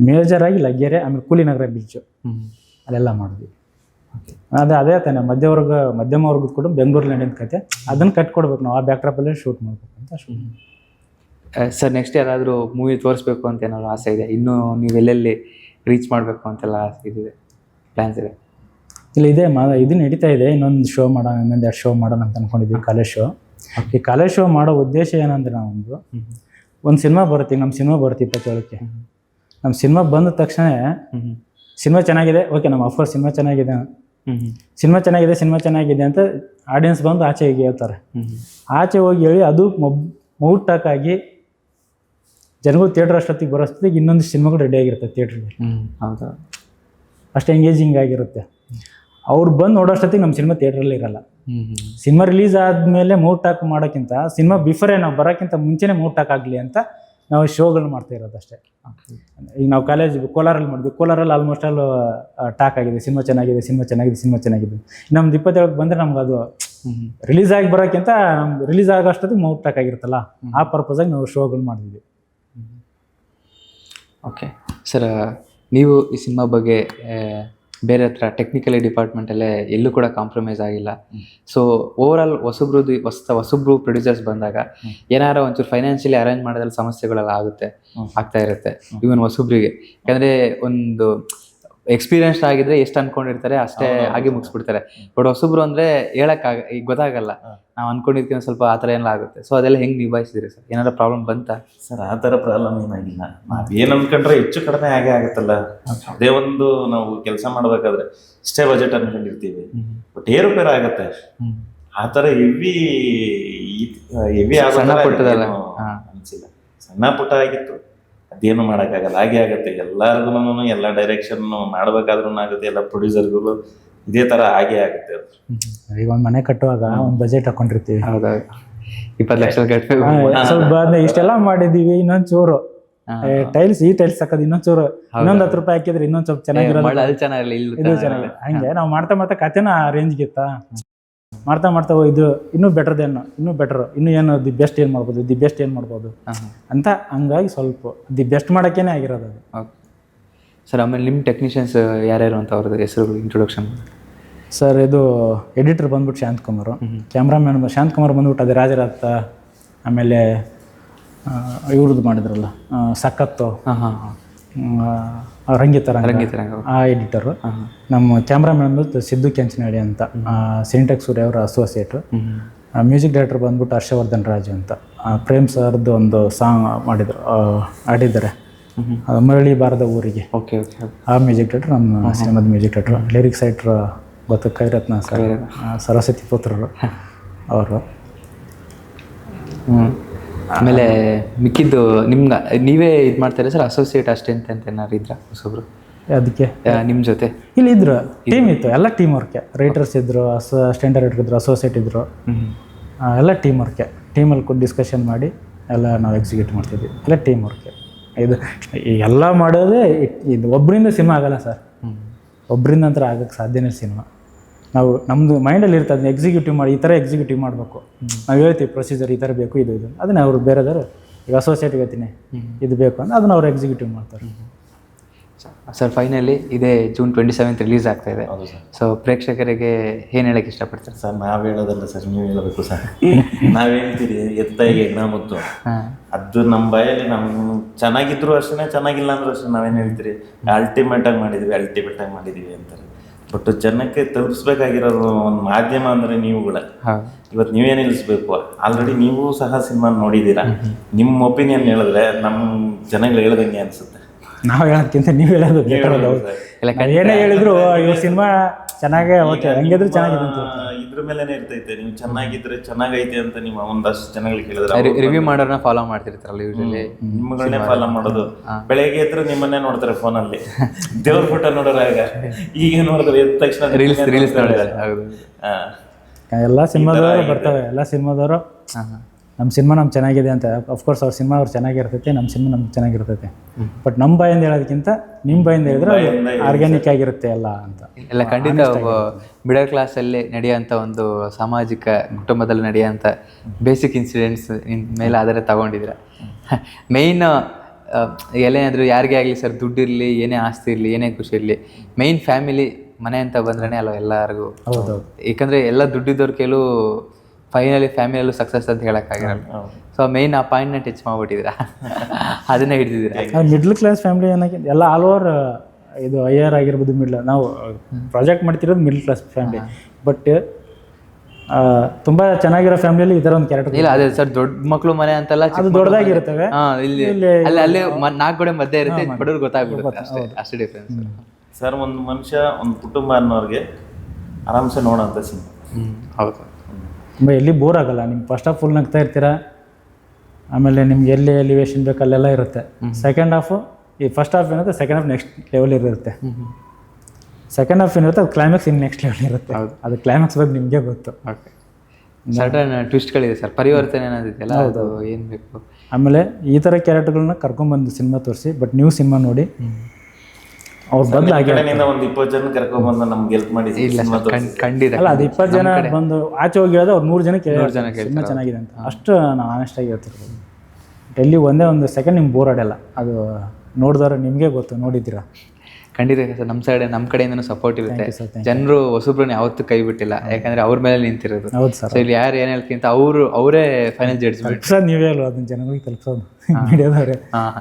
ಮೇಜರ್ ಆಗಿ ಲಗ್ಗೆರೆ ಆಮೇಲೆ ಕೂಲಿನಗರ ಬೀಚ್ ಹ್ಮ್. ಅಲ್ಲೆಲ್ಲ ಮಾಡಿದ್ವಿ. ಅದೇ ಅದೇ ತಾನೆ ಮಧ್ಯವರ್ಗ ಮಧ್ಯಮ ವರ್ಗದ ಕೂಡ ಬೆಂಗಳೂರಲ್ಲಿ ನಡೆಯಿಂದ ಕತೆ. ಅದನ್ನ ಕಟ್ಕೊಡ್ಬೇಕು ನಾವು. ಆ ಬ್ಯಾಕ್ ಅಲ್ಲಿ ಶೂಟ್ ಮಾಡ್ಬೇಕು ಅಂತ ಶೂಟ್ ಸರ್ ನೆಕ್ಸ್ಟ್ ಯಾರಾದರೂ ಮೂವಿ ತೋರಿಸ್ಬೇಕು ಅಂತ ಏನಾದ್ರು ಆಸೆ ಇದೆ? ಇನ್ನೂ ನೀವು ಎಲ್ಲೆಲ್ಲಿ ರೀಚ್ ಮಾಡಬೇಕು ಅಂತೆಲ್ಲ ಆಸೆ ಇದಿದೆ ಪ್ಲ್ಯಾನ್ಸ್ ಇದೆ? ಇಲ್ಲ ಇದೆ ಮಾ ಇದು ನಡೀತಾ ಇದೆ. ಇನ್ನೊಂದು ಶೋ ಮಾಡೋಣ ಇನ್ನೊಂದು ಎರಡು ಶೋ ಮಾಡೋಣ ಅಂತ ಅನ್ಕೊಂಡಿದ್ವಿ ಕಾಲೇಜ್ ಶೋ ಈ ಕಾಲೇಜ್ ಶೋ ಮಾಡೋ ಉದ್ದೇಶ ಏನಂದ್ರೆ ನಾವೊಂದು ಒಂದು ಸಿನಿಮಾ ಬರುತ್ತೆ ನಮ್ಮ ಸಿನಿಮಾ ಬರುತ್ತೆ ಇಪ್ಪತ್ತೇಳಕ್ಕೆ. ನಮ್ಮ ಸಿನಿಮಾ ಬಂದ ತಕ್ಷಣ ಸಿನಿಮಾ ಚೆನ್ನಾಗಿದೆ. ಓಕೆ ನಮ್ಮ ಅಫ್ಕೋರ್ಸ್ ಸಿನಿಮಾ ಚೆನ್ನಾಗಿದೆ. ಸಿನಿಮಾ ಚೆನ್ನಾಗಿದೆ ಸಿನಿಮಾ ಚೆನ್ನಾಗಿದೆ ಅಂತ ಆಡಿಯನ್ಸ್ ಬಂದು ಆಚೆ ಹೋಗಿ ಹೇಳ್ತಾರೆ. ಆಚೆ ಹೋಗಿ ಹೇಳಿ ಅದು ಮೌಟಾಕಾಗಿ ಜನಗಳು ಥಿಯೇಟರ್ ಅಷ್ಟೊತ್ತಿಗೆ ಬರೋಷ್ಟೊತ್ತಿಗೆ ಇನ್ನೊಂದು ಸಿನಿಮಾಗಳು ರೆಡಿ ಆಗಿರುತ್ತೆ ಥಿಯೇಟ್ರಿಗೆ ಹೌದಾ. ಅಷ್ಟು ಎಂಗೇಜಿಂಗ್ ಆಗಿರುತ್ತೆ. ಅವ್ರು ಬಂದು ನೋಡೋಷ್ಟೊತ್ತಿಗೆ ನಮ್ಮ ಸಿನಿಮಾ ಥಿಯೇಟ್ರಲ್ಲಿ ಇರಲ್ಲ. ಸಿನಿಮಾ ರಿಲೀಸ್ ಆದಮೇಲೆ ಮೌಟಾಕ್ ಹಾಕ್ ಮಾಡೋಕ್ಕಿಂತ ಸಿನಿಮಾ ಬಿಫೋರೇ ನಾವು ಬರೋಕ್ಕಿಂತ ಮುಂಚೆನೇ ಮೂವ್ ಟಾಕ್ ಆಗಲಿ ಅಂತ ನಾವು ಶೋಗಳು ಮಾಡ್ತಾ ಇರೋದು ಅಷ್ಟೇ. ಈಗ ನಾವು ಕಾಲೇಜ್ ಕೋಲಾರಲ್ಲಿ ಮಾಡಿದ್ವಿ. ಕೋಲಾರಲ್ಲಿ ಆಲ್ಮೋಸ್ಟ್ ಆಲ್ ಟಾಕ್ ಆಗಿದೆ. ಸಿನಿಮಾ ಚೆನ್ನಾಗಿದೆ ಸಿನಿಮಾ ಚೆನ್ನಾಗಿದೆ ಸಿನಿಮಾ ಚೆನ್ನಾಗಿದೆ. ನಮ್ದು ಇಪ್ಪತ್ತೇಳಕ್ಕೆ ಬಂದರೆ ನಮ್ಗೆ ಅದು. ರಿಲೀಸ್ ಆಗಿ ಬರೋಕ್ಕಿಂತ ನಮ್ಗೆ ರಿಲೀಸ್ ಆಗೋಷ್ಟೊತ್ತಿಗೆ ಮೌಟ್ ಟಾಕ್ ಆಗಿರುತ್ತಲ್ಲ, ಆ ಪರ್ಪಸಾಗಿ ನಾವು ಶೋಗಳು ಮಾಡಿದ್ವಿ. ಓಕೆ ಸರ್ ನೀವು ಈ ಸಿನಿಮಾ ಬಗ್ಗೆ ಬೇರೆ ಹತ್ರ ಟೆಕ್ನಿಕಲಿ ಡಿಪಾರ್ಟ್ಮೆಂಟಲ್ಲೇ ಎಲ್ಲೂ ಕೂಡ ಕಾಂಪ್ರಮೈಸ್ ಆಗಿಲ್ಲ. ಸೊ ಓವರ್ ಆಲ್ ಹೊಸಬ್ರದ್ದು ಹೊಸ ಹೊಸಬ್ರು ಪ್ರೊಡ್ಯೂಸರ್ಸ್ ಬಂದಾಗ ಏನಾರ ಒಂಚೂರು ಫೈನಾನ್ಷಿಯಲಿ ಅರೇಂಜ್ ಮಾಡೋದ್ರಲ್ಲಿ ಸಮಸ್ಯೆಗಳೆಲ್ಲ ಆಗುತ್ತೆ ಆಗ್ತಾ ಇರುತ್ತೆ ಇವನ್ ಹೊಸಬ್ರಿಗೆ. ಯಾಕಂದ್ರೆ ಒಂದು ಎಕ್ಸ್ಪೀರಿಯನ್ಸ್ ಆಗಿದ್ರೆ ಎಷ್ಟು ಅನ್ಕೊಂಡಿರ್ತಾರೆ ಅಷ್ಟೇ ಆಗಿ. ಮುಗಿಸ್ಬಿಡ್ತಾರೆ. ಬಟ್ ಹೊಸಬ್ರು ಅಂದ್ರೆ ಹೇಳಕ್ ಈಗ ಗೊತ್ತಾಗಲ್ಲ. ನಾವು ಅನ್ಕೊಂಡಿದ್ಕಿಂತ ಸ್ವಲ್ಪ ಆ ಥರ ಎಲ್ಲ ಆಗುತ್ತೆ. ಸೊ ಅದೆಲ್ಲ ಹೆಂಗ್ ನಿಭಾಯಿಸಿದ್ರಿ ಸರ್? ಏನಾದ್ರು ಪ್ರಾಬ್ಲಮ್ ಬಂತಾ? ಸರ್ ಆ ಥರ ಪ್ರಾಬ್ಲಮ್ ಏನಾಗಿಲ್ಲ ಏನು ಅನ್ಕೊಂಡ್ರೆ ಹೆಚ್ಚು ಕಡಿಮೆ ಆಗೇ ಆಗುತ್ತಲ್ಲ. ಅದೇ ಒಂದು ನಾವು ಕೆಲಸ ಮಾಡ್ಬೇಕಾದ್ರೆ ಇಷ್ಟೇ ಬಜೆಟ್ ಅನ್ಕೊಂಡಿರ್ತೀವಿ. ಬಟ್ ಏರುಪೇರು ಆಗತ್ತೆ. ಆ ಥರ ಹೆವಿ ಹೆವಿ ಸಣ್ಣ ಪುಟ್ಟದಲ್ಲ. ಅನ್ಸಿಲ್ಲ. ಸಣ್ಣ ಪುಟ್ಟ ಆಗಿತ್ತು. ಅದೇನು ಮಾಡೋಕ್ಕಾಗಲ್ಲ ಹಾಗೆ ಆಗುತ್ತೆ. ಎಲ್ಲರಿಗೂ ಎಲ್ಲ ಡೈರೆಕ್ಷನ್ ಮಾಡ್ಬೇಕಾದ್ರೂ ಆಗುತ್ತೆ ಎಲ್ಲ ಪ್ರೊಡ್ಯೂಸರ್ಗಳು ಇದೇ ಥರ ಹಾಗೆ ಆಗುತ್ತೆ ಈಗ ಒಂದು ಮನೆ ಕಟ್ಟುವಾಗ ಒಂದು ಬಜೆಟ್ ಹಾಕೊಂಡಿರ್ತೀವಿ. ಹೌದಾಗ ಇಪ್ಪತ್ತು ಲಕ್ಷ ಸ್ವಲ್ಪ ಇಷ್ಟೆಲ್ಲ ಮಾಡಿದೀವಿ ಇನ್ನೊಂದು ಚೂರು. ಟೈಲ್ಸ್ ಈ ಟೈಲ್ಸ್ ಹಾಕೋದು ಇನ್ನೊಂದ್ ಚೂರು. ಇನ್ನೊಂದ್ ಹತ್ತು ರೂಪಾಯಿ ಹಾಕಿದ್ರೆ ಇನ್ನೊಂದ್ ಸ್ವಲ್ಪ ಚೆನ್ನಾಗಿರೋದು ಹಂಗೆ ನಾವು ಮಾಡ್ತಾ ಮಾಡ್ತಾ ಕತೆನ ಆ ರೇಂಜ್ಗೆ ಇತ್ತ? ಮಾಡ್ತಾ ಮಾಡ್ತಾ ಇದು ಇನ್ನೂ ಬೆಟರ್ ದೇನ್ ಇನ್ನೂ ಬೆಟರ್ ಇನ್ನೂ ಏನು ದಿ ಬೆಸ್ಟ್ ಏನು ಮಾಡ್ಬೋದು ದಿ ಬೆಸ್ಟ್ ಏನು ಮಾಡ್ಬೋದು ಅಂತ ಹಂಗಾಗಿ ಸ್ವಲ್ಪ ದಿ ಬೆಸ್ಟ್ ಮಾಡೋಕ್ಕೇನೆ ಆಗಿರೋದು ಅದು. ಸರ್ ಆಮೇಲೆ ನಿಮ್ಮ ಟೆಕ್ನಿಷಿಯನ್ಸ್ ಯಾರ್ಯಾರು ಅಂತ ಅವ್ರದ್ದು ಹೆಸರು ಇಂಟ್ರೊಡಕ್ಷನ್ ಸರ್ ಇದು ಎಡಿಟರ್ ಬಂದ್ಬಿಟ್ಟು ಶಾಂತ್ ಕುಮಾರ್. ಕ್ಯಾಮ್ರಾಮ್ಯಾನ್ ಶಾಂತ್ ಕುಮಾರ್ ಬಂದ್ಬಿಟ್ಟು ಅದೇ ರಾಜರಾತ ಆಮೇಲೆ ಇವ್ರದ್ದು ಮಾಡಿದ್ರಲ್ಲ ಸಕ್ಕತ್ತು ಸಖತ್ತು. ಹಾಂ ಹಾಂ. ಹಾಂ ಆ, ರಂಗಿತ ರಂಗ ಆ ಎಡಿಟರು ನಮ್ಮ ಕ್ಯಾಮ್ರಾಮನ್ ಬಂದು ಸಿದ್ದು ಕೆಂಚನಹಳ್ಳಿ ಅಂತ ಸಿಂಟೆಕ್ ಸೂರ್ಯ ಅವರ ಅಸೋಸಿಯೇಟ್ ಮ್ಯೂಸಿಕ್ ಡೈರೆಕ್ಟರ್ ಬಂದ್ಬಿಟ್ಟು ಹರ್ಷವರ್ಧನ್ ರಾಜು ಅಂತ. ಪ್ರೇಮ್ ಸರ್ದು ಒಂದು ಸಾಂಗ್ ಮಾಡಿದ್ರು ಆಡಿದ್ದಾರೆ ಮರಳಿ ಬಾರದ ಊರಿಗೆ. ಓಕೆ ಓಕೆ ಆ ಮ್ಯೂಸಿಕ್ ಡೈರೆಕ್ಟರ್ ನಮ್ಮ ಸಿನಿಮಾದ ಮ್ಯೂಸಿಕ್ ಡೈರೆಕ್ಟರ್ ಲಿರಿಕ್ ರೈಟ್ರ್ ಗೊತ್ತು ಕೈರತ್ನ ಸರ್ ಸರಸ್ವತಿ ಪುತ್ರರು ಅವರು. ಹ್ಞೂ ಆಮೇಲೆ ಮಿಕ್ಕಿದ್ದು ನಿಮ್ಗೆ ನೀವೇ ಇದು ಮಾಡ್ತಾರೆ ಸರ್? ಅಸೋಸಿಯೇಟ್ ಅಷ್ಟೇ ಅಂತ ಏನಾರು ಇದ್ರ ಹೊಸೊಬ್ರು? ಅದಕ್ಕೆ. ನಿಮ್ಮ ಜೊತೆ. ಇಲ್ಲಿ ಇದ್ರು ಟೀಮ್ ಇತ್ತು ಎಲ್ಲ ಟೀಮ್ ವರ್ಕೆ ರೈಟರ್ಸ್ ಇದ್ರು ಡೈರೆಕ್ಟರ್ ಇದ್ರು. ಅಸೋಸಿಯೇಟ್ ಇದ್ರು ಎಲ್ಲ ಟೀಮ್ ವರ್ಕೆ ಟೀಮಲ್ಲಿ ಕೂಡ ಡಿಸ್ಕಷನ್ ಮಾಡಿ ಎಲ್ಲ ನಾವು ಎಕ್ಸಿಕ್ಯೂಟ್ ಮಾಡ್ತಿದ್ವಿ. ಎಲ್ಲ ಟೀಮ್ ವರ್ಕೆ ಇದು ಎಲ್ಲ ಮಾಡೋದೇ ಇದು ಒಬ್ಬರಿಂದ ಸಿನಿಮಾ ಆಗಲ್ಲ ಸರ್. ಹ್ಞೂ ಒಬ್ಬರಿಂದ ನಂತರ ಆಗಕ್ಕೆ ಸಾಧ್ಯನೇ ಸಿನಿಮಾ ನಾವು ನಮ್ಮದು ಮೈಂಡಲ್ಲಿ ಇರ್ತದೆ ಅದನ್ನ ಎಕ್ಸಿಕ್ಯೂಟಿವ್ ಮಾಡಿ ಈ ಥರ ಎಕ್ಸಿಕ್ಯೂಟಿವ್ ಮಾಡಬೇಕು. ನಾವು ಹೇಳ್ತೀವಿ ಪ್ರೊಸೀಜರ್ ಈ ಥರ ಬೇಕು ಇದು ಇದು ಅದನ್ನ ಅವರು ಬೇರೆದವರು ಈಗ ಅಸೋಸಿಯೇಟ್ ಹೇಳ್ತೀನಿ ಇದು ಬೇಕು ಅಂತ ಅದನ್ನ ಅವ್ರು ಎಕ್ಸಿಕ್ಯೂಟಿವ್ ಮಾಡ್ತಾರೆ. ಸರ್ ಫೈನಲಿ ಇದೇ ಜೂನ್ ಟ್ವೆಂಟಿ ಸೆವೆಂತ್ ರಿಲೀಸ್ ಆಗ್ತಾ ಇದೆ. ಸೊ ಪ್ರೇಕ್ಷಕರಿಗೆ ಏನು ಹೇಳಕ್ಕೆ ಇಷ್ಟಪಡ್ತಾರೆ? ಸರ್ ನಾವು ಹೇಳೋದಲ್ಲ ಸರ್ ನೀವು ಹೇಳಬೇಕು ಸರ್. ನಾವು ಹೇಳ್ತೀರಿ ಮುದ್ದು ಹಾಂ. ಅದು ನಮ್ಮ ಭಯಲ್ಲಿ ನಮ್ಮ ಚೆನ್ನಾಗಿದ್ರು ಅಷ್ಟೇ ಚೆನ್ನಾಗಿಲ್ಲ ಅಂದ್ರೂ ಅಷ್ಟೇ ನಾವೇನು ಹೇಳ್ತೀರಿ? ಅಲ್ಟಿಮೇಟ್ ಆಗಿ ಮಾಡಿದ್ವಿ ಅಲ್ಟಿಮೇಟ್ ಆಗಿ ಮಾಡಿದೀವಿ ಅಂತಾರೆ. ಬಟ್ ಜನಕ್ಕೆ ತಲುಪಿಸ್ಬೇಕಾಗಿರೋದು ಒಂದು ಮಾಧ್ಯಮ ಅಂದ್ರೆ ನೀವುಗಳ. ಹೌದು ಇವತ್ತು ನೀವೇ ನಿಲ್ಲಿಸ್ಬೇಕು? ಆಲ್ರೆಡಿ ನೀವು ಸಹ ಸಿನಿಮಾ ನೋಡಿದ್ದೀರಾ? ನಿಮ್ಮ ಒಪಿನಿಯನ್ ಹೇಳಿದ್ರೆ ನಮ್ಮ ಜನಗಳು ಹೇಳ್ದಂಗೆ ಅನ್ಸುತ್ತೆ. ನಾವು ಹೇಳೋದಕ್ಕಿಂತ ನೀವು ಹೇಳೋದು ಏನೇ ಹೇಳಿದ್ರು ಇವ್ರ ಸಿನಿಮಾ ಚೆನ್ನಾಗೇ ಓಕೆ ಹಂಗಿದ್ರು ಚೆನ್ನಾಗಿದೆ ದುಡ್ಡು ಮೇಲೆನೆ ಇರ್ತೈತೆ. ನೀವು ಚೆನ್ನಾಗಿದ್ರೆ ಚೆನ್ನಾಗೈತೆ ಅಂತ ನಿಮ್ಮ ಒಂದಷ್ಟು ಜನಗಳಿಗೆ ಕೇಳಿದ್ರೆ ರಿವ್ಯೂ ಮಾಡೋರ್ನ ಫಾಲೋ ಮಾಡ್ತಿರ್ತಾರಲ್ಲ ಯೂಶಲಿ ನಿಮ್ಮಗಳನ್ನೇ ಫಾಲೋ ಮಾಡೋದು. ಬೆಳಗ್ಗೆ ಎದ್ರು ನಿಮ್ಮನ್ನೇ ನೋಡ್ತಾರೆ ಫೋನಲ್ಲಿ. ದೇವ್ರ ಫೋಟೋ ನೋಡೋರಾಗ ಈಗ ನೋಡಿದ್ರೆ ಎದ್ದ ತಕ್ಷಣ ರೀಲ್ಸ್ ರೀಲ್ಸ್. ನೋಡಿದ್ದಾರೆ ಹೌದು. ಹಾ. ಎಲ್ಲ ಸಿನಿಮಾದವರು ಬರ್ತವೆ ಎಲ್ಲ ಸಿನಿಮಾದವರು. ನಮ್ಮ ಸಿನಿಮಾ ನಮ್ಗೆ ಚೆನ್ನಾಗಿದೆ ಅಂತ ಅಫ್ಕೋರ್ಸ್ ಅವ್ರ ಸಿನಿಮಾ ಅವ್ರು ಚೆನ್ನಾಗಿರ್ತೈತೆ ನಮ್ಮ ಸಿನಿಮಾ ನಮ್ಗೆ ಚೆನ್ನಾಗಿರ್ತೈತೆ. ಬಟ್ ನಮ್ಮ ಬಾಯಿಂದ ಹೇಳೋದಕ್ಕಿಂತ ನಿಮ್ಮ ಬಾಯಿಂದ ಹೇಳಿದ್ರೆ ಆರ್ಗ್ಯಾನಿಕ್ ಆಗಿರುತ್ತೆ ಎಲ್ಲ ಅಂತ. ಎಲ್ಲ ಖಂಡಿತ ಮಿಡಲ್ ಮಿಡಲ್ ಕ್ಲಾಸಲ್ಲಿ ನಡೆಯುವಂಥ ಒಂದು ಸಾಮಾಜಿಕ ಕುಟುಂಬದಲ್ಲಿ ನಡೆಯುವಂಥ ಬೇಸಿಕ್ ಇನ್ಸಿಡೆಂಟ್ಸ್ ಮೇಲೆ ಆದರೆ ತಗೊಂಡಿದ್ರೆ ಮೇಯ್ನ್ ಎಲ್ಲೇನಾದರೂ ಯಾರಿಗೇ ಆಗಲಿ ಸರ್ ದುಡ್ಡಿರಲಿ ಏನೇ ಆಸ್ತಿ ಇರಲಿ ಏನೇ ಖುಷಿ ಇರಲಿ ಮೇಯ್ನ್ ಫ್ಯಾಮಿಲಿ ಮನೆ ಅಂತ ಬಂದ್ರೆ ಅಲ್ವ ಎಲ್ಲರಿಗೂ. ಹೌದು ಯಾಕಂದ್ರೆ ಎಲ್ಲ ದುಡ್ಡಿದ್ದವ್ರ ಕೆಲವು ಫೈನಲಿ ಫ್ಯಾಮಿಲಿಯಲ್ಲೂ ಸಕ್ಸಸ್ ಅಂತ ಹೇಳೋಕ್ಕಾಗಿರಲ್ಲ. ಸೊ ಮೇಯ್ನ್ ಆ ಪಾಯಿಂಟ್ನ ಟಚ್ ಮಾಡ್ಬಿಟ್ಟಿದ್ದೀರಾ? ಅದನ್ನೇ ಹಿಡಿದಿದ್ದೀರಾ? ಮಿಡ್ಲ್ ಕ್ಲಾಸ್ ಫ್ಯಾಮಿಲಿ ಏನಾಗಿ ಎಲ್ಲ ಆಲ್ ಓವರ್ ಇದು ಐ ಆರ್ ಆಗಿರ್ಬೋದು ಮಿಡ್ಲ್ ನಾವು ಪ್ರಾಜೆಕ್ಟ್ ಮಾಡ್ತಿರೋದು ಮಿಡ್ಲ್ ಕ್ಲಾಸ್ ಫ್ಯಾಮಿಲಿ ಬಟ್ ತುಂಬಾ ಚೆನ್ನಾಗಿರೋ ಫ್ಯಾಮಿಲಿಯಲ್ಲಿ ಈ ಥರ ಒಂದು ಕ್ಯಾರೆಕ್ಟರ್ ಇಲ್ಲ ಅದೇ ಸರ್ ದೊಡ್ಡ ಮಕ್ಕಳು ಮನೆ ಅಂತಲ್ಲ ಅದು ದೊಡ್ಡದಾಗಿರ್ತವೆ ಹಾ ಇಲ್ಲಿ ಅಲ್ಲಿ ಅಲ್ಲಿ ಮ- ನಾಲ್ಕು ಕಡೆ ಮಧ್ಯೆ ಇರುತ್ತೆ ಬಡವ್ರು ಗೊತ್ತಾಗ್ಬಿಡುತ್ತೆ ಅಷ್ಟೇ ಅಷ್ಟೇ ಡಿಫ್ರೆನ್ಸ್ ಸರ್ ಒಂದು ಮನುಷ್ಯ ಒಂದು ಕುಟುಂಬ ಅನ್ನೋರಿಗೆ ಆರಾಮ್ಸೆ ನೋಡೋಂಥ ಸಿನಿಮಾ. ಹೌದು. ಎಲ್ಲಿ ಬೋರ್ ಆಗಲ್ಲ. ನಿಮ್ಗೆ ಫಸ್ಟ್ ಆಫ್ ಫುಲ್ ನಗ್ತಾ ಇರ್ತೀರಾ? ಆಮೇಲೆ ನಿಮ್ಗೆ ಎಲ್ಲಿ ಎಲಿವೇಶನ್ ಬೇಕು ಅಲ್ಲೆಲ್ಲ ಇರುತ್ತೆ. ಸೆಕೆಂಡ್ ಹಾಫು ಈ ಫಸ್ಟ್ ಹಾಫ್ ಏನಿರುತ್ತೆ ಸೆಕೆಂಡ್ ಹಾಫ್ ನೆಕ್ಸ್ಟ್ ಲೆವೆಲ್ ಇರುತ್ತೆ. ಸೆಕೆಂಡ್ ಹಾಫ್ ಏನಿರುತ್ತೆ ಅದು ಕ್ಲೈಮ್ಯಾಕ್ಸ್ ಇನ್ನು ನೆಕ್ಸ್ಟ್ ಲೆವೆಲ್ ಇರುತ್ತೆ. ಅದು ಕ್ಲೈಮ್ಯಾಕ್ಸ್ ಬಗ್ಗೆ ನಿಮಗೆ ಗೊತ್ತು. ಓಕೆ ಟ್ವಿಸ್ಟ್ಗಳಿದೆ ಸರ್ ಪರಿವರ್ತನೆ ಅನ್ನೋದಿದೆಯಲ್ಲ ಅದು ಏನು ಬೇಕು? ಆಮೇಲೆ ಈ ಥರ ಕ್ಯಾರೆಕ್ಟರ್ಗಳನ್ನ ಕರ್ಕೊಂಡ್ಬಂದು ಸಿನಿಮಾ ತೋರಿಸಿ ಬಟ್ ನೀವು ಸಿನಿಮಾ ನೋಡಿ. ಅವ್ರ ಬದಲು ಆಗಿ ಕಡೆಯಿಂದ ಒಂದು ಇಪ್ಪತ್ತು ಜನ ಕರ್ಕೊಂಡ್ಬಂದು ನಮ್ಗೆ ಹೆಲ್ಪ್ ಮಾಡಿ ಖಂಡ್- ಖಂಡಿತ ಅಲ್ಲ ಅದು ಇಪ್ಪತ್ತು ಜನ ಬಂದು ಆಚೆ ಹೋಗಿ ಹೇಳಿದ್ರೆ ಅವ್ರು ನೂರು ಜನಕ್ಕೆ ಚೆನ್ನಾಗಿದೆ ಅಂತ. ಅಷ್ಟು ನಾನು ಆನೆಸ್ಟ್ ಆಗಿ ಹೇಳ್ತಿರ್ಬೋದು ಎಲ್ಲಿ ಒಂದೇ ಒಂದು ಸೆಕೆಂಡ್ ನಿಮ್ಗೆ ಬೋರ್ ಆಡಲ್ಲ. ಅದು ನೋಡಿದವ್ರೆ ನಿಮಗೆ ಗೊತ್ತು ನೋಡಿದ್ದೀರಾ? ಖಂಡಿತ ಸರ್ ನಮ್ಮ ಸೈಡ್ ನಮ್ಮ ಕಡೆಯಿಂದನೂ ಸಪೋರ್ಟ್ ಇರುತ್ತೆ. sir, thank ಜನರು ಹೊಸಬ್ರನ್ನ ಯಾವತ್ತೂ ಕೈ ಬಿಟ್ಟಿಲ್ಲ. ಯಾಕಂದ್ರೆ ಅವ್ರ ಮೇಲೆ ನಿಂತಿರೋದು. ಹೌದು ಸರ್ ಸೊ ಇಲ್ಲಿ ಯಾರು ಏನು ಹೇಳ್ತಿಂತ ಅವರು ಅವರೇ ಫೈನಲ್ ಜಡ್ಜ್ಮೆಂಟ್ ಸರ್ ನೀವೇ ಅಲ್ವಾ ಅದನ್ನ ಜನಗಳಿಗೆ ತಲುಪಿಸೋದು? ಮೀಡಿಯಾದವ್ರೆ. ಹಾಂ.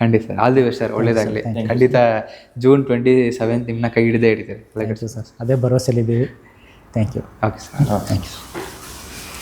ಖಂಡಿತ sir. All the best sir ಒಳ್ಳೇದಾಗಲಿ. ಖಂಡಿತ ಜೂನ್ ಟ್ವೆಂಟಿ ಸೆವೆಂತ್ ನಿಮ್ಮನ್ನ ಕೈ ಹಿಡಿದೇ ಹಿಡಿತಾರೆ ಸರ್ ಅದೇ ಭರವಸೆಲಿದ್ದೀವಿ thank you okay sir thank you